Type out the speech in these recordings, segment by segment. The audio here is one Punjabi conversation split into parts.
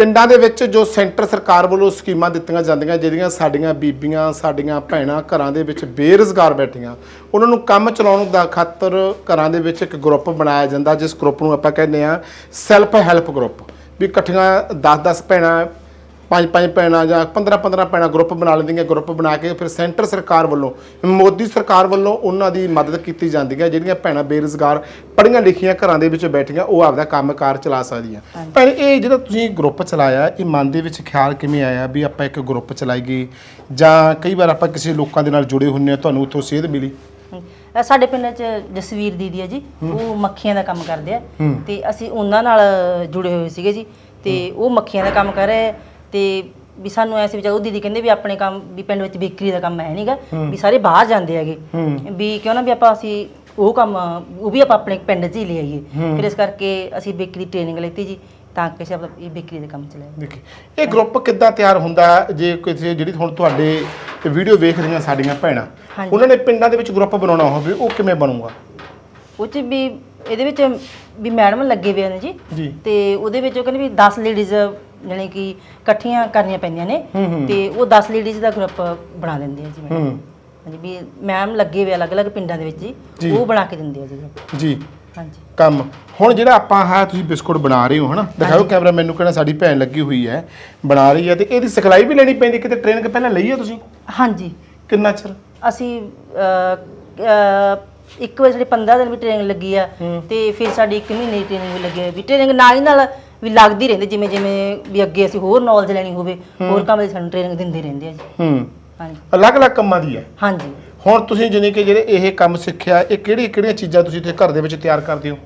ਪਿੰਡਾਂ ਦੇ ਵਿੱਚ ਜੋ ਸੈਂਟਰ ਸਰਕਾਰ ਵੱਲੋਂ ਸਕੀਮਾਂ ਦਿੱਤੀਆਂ ਜਾਂਦੀਆਂ, ਜਿਹੜੀਆਂ ਸਾਡੀਆਂ ਬੀਬੀਆਂ, ਸਾਡੀਆਂ ਭੈਣਾਂ ਘਰਾਂ ਦੇ ਵਿੱਚ ਬੇਰੁਜ਼ਗਾਰ ਬੈਠੀਆਂ, ਉਹਨਾਂ ਨੂੰ ਕੰਮ ਚਲਾਉਣ ਦਾ ਖਾਤਰ ਘਰਾਂ ਦੇ ਵਿੱਚ ਇੱਕ ਗਰੁੱਪ ਬਣਾਇਆ ਜਾਂਦਾ, ਜਿਸ ਗਰੁੱਪ ਨੂੰ ਆਪਾਂ ਕਹਿੰਦੇ ਆ ਸੈਲਫ ਹੈਲਪ ਗਰੁੱਪ ਵੀ ਇਕੱਠੀਆਂ 10-10 ਭੈਣਾਂ ਪੰਜ ਪੰਜ ਭੈਣਾਂ ਜਾਂ 15 15 ਭੈਣਾਂ ਗਰੁੱਪ ਬਣਾ ਲੈਂਦੀਆਂ ਗਰੁੱਪ ਬਣਾ ਕੇ ਫਿਰ ਸੈਂਟਰ ਸਰਕਾਰ ਵੱਲੋਂ ਮੋਦੀ ਸਰਕਾਰ ਵੱਲੋਂ ਉਹਨਾਂ ਦੀ ਮਦਦ ਕੀਤੀ ਜਾਂਦੀ ਹੈ ਜਿਹੜੀਆਂ ਭੈਣਾਂ ਬੇਰੁਜ਼ਗਾਰ ਪੜ੍ਹੀਆਂ ਲਿਖੀਆਂ ਘਰਾਂ ਦੇ ਵਿੱਚ ਬੈਠੀਆਂ ਉਹ ਆਪਦਾ ਕੰਮਕਾਰ ਚਲਾ ਸਕਦੀਆਂ। ਪਰ ਇਹ ਜਿਹੜਾ ਤੁਸੀਂ ਗਰੁੱਪ ਚਲਾਇਆ ਇਹ ਮਨ ਦੇ ਵਿੱਚ ਖਿਆਲ ਕਿਵੇਂ ਆਇਆ ਵੀ ਆਪਾਂ ਇੱਕ ਗਰੁੱਪ ਚਲਾਈਏ ਜਾਂ ਕਈ ਵਾਰ ਆਪਾਂ ਕਿਸੇ ਲੋਕਾਂ ਦੇ ਨਾਲ ਜੁੜੇ ਹੁੰਨੇ ਆ ਤੁਹਾਨੂੰ ਉੱਥੋਂ ਸੇਧ ਮਿਲੀ? ਸਾਡੇ ਪਿੰਡ 'ਚ ਜਸਵੀਰ ਦੀਦੀ ਆ ਜੀ ਉਹ ਮੱਖੀਆਂ ਦਾ ਕੰਮ ਕਰਦੇ ਆ ਤੇ ਅਸੀਂ ਉਹਨਾਂ ਨਾਲ ਜੁੜੇ ਹੋਏ ਸੀਗੇ ਜੀ ਤੇ ਉਹ ਮੱਖੀਆਂ ਦਾ ਕੰਮ ਕਰ ਰਹੇ ਤੇ ਵੀ ਸਾਨੂੰ ਐਸੇ ਵਿੱਚ ਉਹ ਦੀਦੀ ਕਹਿੰਦੇ ਵੀ ਆਪਣੇ ਕੰਮ ਵੀ ਪਿੰਡ ਵਿੱਚ ਬੇਕਰੀ ਦਾ ਕੰਮ ਹੈ ਨਹੀਂਗਾ ਵੀ ਸਾਰੇ ਬਾਹਰ ਜਾਂਦੇ ਹੈਗੇ। ਵੀ ਕਿਉਂ ਨਾ ਵੀ ਆਪਾਂ ਅਸੀਂ ਉਹ ਕੰਮ ਉਹ ਵੀ ਆਪਾਂ ਆਪਣੇ ਪਿੰਡ 'ਚ ਹੀ ਲੈ ਆਈਏ। ਫਿਰ ਇਸ ਕਰਕੇ ਅਸੀਂ ਬੇਕਰੀ ਟ੍ਰੇਨਿੰਗ ਲੈਤੀ ਜੀ ਤਾਂ ਕਿ ਅਸੀਂ ਆਪਣਾ ਇਹ ਬੇਕਰੀ ਦਾ ਕੰਮ ਦੇਖੀ ਇਹ ਗਰੁੱਪ ਕਿੱਦਾਂ ਤਿਆਰ ਹੁੰਦਾ ਜੇ ਕਿਸੇ ਜਿਹੜੀ ਹੁਣ ਤੁਹਾਡੇ ਵੀਡੀਓ ਵੇਖ ਰਹੀਆਂ ਸਾਡੀਆਂ ਭੈਣਾਂ ਹਾਂਜੀ। ਉਹਨਾਂ ਨੇ ਪਿੰਡਾਂ ਦੇ ਵਿੱਚ ਗਰੁੱਪ ਬਣਾਉਣਾ ਹੋਵੇ ਉਹ ਕਿਵੇਂ ਬਣੂਗਾ? ਉਹ 'ਚ ਵੀ ਇਹਦੇ ਵਿੱਚ ਵੀ ਮੈਡਮ ਲੱਗੇ ਹੋਏ ਨੇ ਜੀ। ਜੀ। ਤੇ ਉਹਦੇ ਵਿੱਚ ਉਹ ਕਹਿੰਦੇ ਵੀ 10 ਲੇਡੀਜ਼ ਜਾਣੀ ਕਿ ਇਕੱਠੀਆਂ ਕਰਨੀਆਂ ਪੈਂਦੀਆਂ ਨੇ ਤੇ ਉਹ 10 ਲੇਡੀਜ਼ ਦਾ ਗਰੁੱਪ ਬਣਾ ਦਿੰਦੇ ਆ ਜੀ ਮੈਡਮ ਹੂੰ। ਹਾਂਜੀ ਵੀ ਮੈਮ ਲੱਗੇ ਹੋਏ ਅਲੱਗ-ਅਲੱਗ ਪਿੰਡਾਂ ਦੇ ਵਿੱਚ ਜੀ। ਜੀ। ਉਹ ਬਣਾ ਕੇ ਦਿੰਦੇ ਆ ਜੀ। group। ਜੀ। ਹਾਂਜੀ। ਕੰਮ। ਹੁਣ ਜਿਹੜਾ ਆਪਾਂ ਹਾਂ ਤੁਸੀਂ ਬਿਸਕੁਟ ਬਣਾ ਰਹੇ ਹੋ ਹਨਾ? ਦਿਖਾਓ ਕੈਮਰਾ ਮੈਨੂੰ ਕਹਿੰਦਾ ਸਾਡੀ ਭੈਣ ਲੱਗੀ ਹੋਈ ਹੈ ਬਣਾ ਰਹੀ ਹੈ ਤੇ ਇਹਦੀ ਸਿਖਲਾਈ ਵੀ ਲੈਣੀ ਪੈਂਦੀ ਕਿਤੇ ਟ੍ਰੇਨਿੰਗ ਪਹਿਲਾਂ ਲਈ ਹੈ ਤੁਸੀਂ? ਹਾਂਜੀ। ਕਿੰਨਾ ਚਿਰ? ਅਸੀਂ ਅਹ, ਅਹ, ਇੱਕ ਵਾਰ ਸਾਡੀ 15 ਦਿਨ ਵੀ ਟ੍ਰੇਨਿੰਗ ਲੱਗੀ ਆ ਤੇ ਫਿਰ ਸਾਡੀ ਇੱਕ ਮਹੀਨੇ ਦੀ ਟ੍ਰੇਨਿੰਗ ਵੀ ਲੱਗੀ ਆ। ਵੀ ਟ੍ਰੇਨਿੰਗ ਨਾਲ ਹੀ ਨਾਲ ਵੀ ਲੱਗਦੀ ਰਹਿੰਦੀ ਜਿਵੇਂ ਜਿਵੇਂ ਵੀ ਅੱਗੇ ਅਸੀਂ ਹੋਰ ਨੌਲੇਜ ਲੈਣੀ ਹੋਵੇ ਹੋਰ ਕੰਮ ਦੀ ਸਾਨੂੰ ਟ੍ਰੇਨਿੰਗ ਦਿੰਦੇ ਰਹਿੰਦੇ ਆ ਜੀ। ਹੂੰ। ਹਾਂਜੀ। ਅਲੱਗ-ਅਲੱਗ ਕੰਮਾਂ ਦੀ ਹੈ ਹਾਂਜੀ। ਹੁਣ ਤੁਸੀਂ ਜਿਵੇਂ ਕਿ ਜਿਹੜੇ ਇਹ ਕੰਮ ਸਿੱਖਿਆ ਇਹ ਕਿਹੜੀ ਕਿਹੜੀਆਂ ਚੀਜ਼ਾਂ ਤੁਸੀਂ ਤੇ ਘਰ ਦੇ ਵਿੱਚ ਤਿਆਰ ਕਰਦੇ ਹੋ?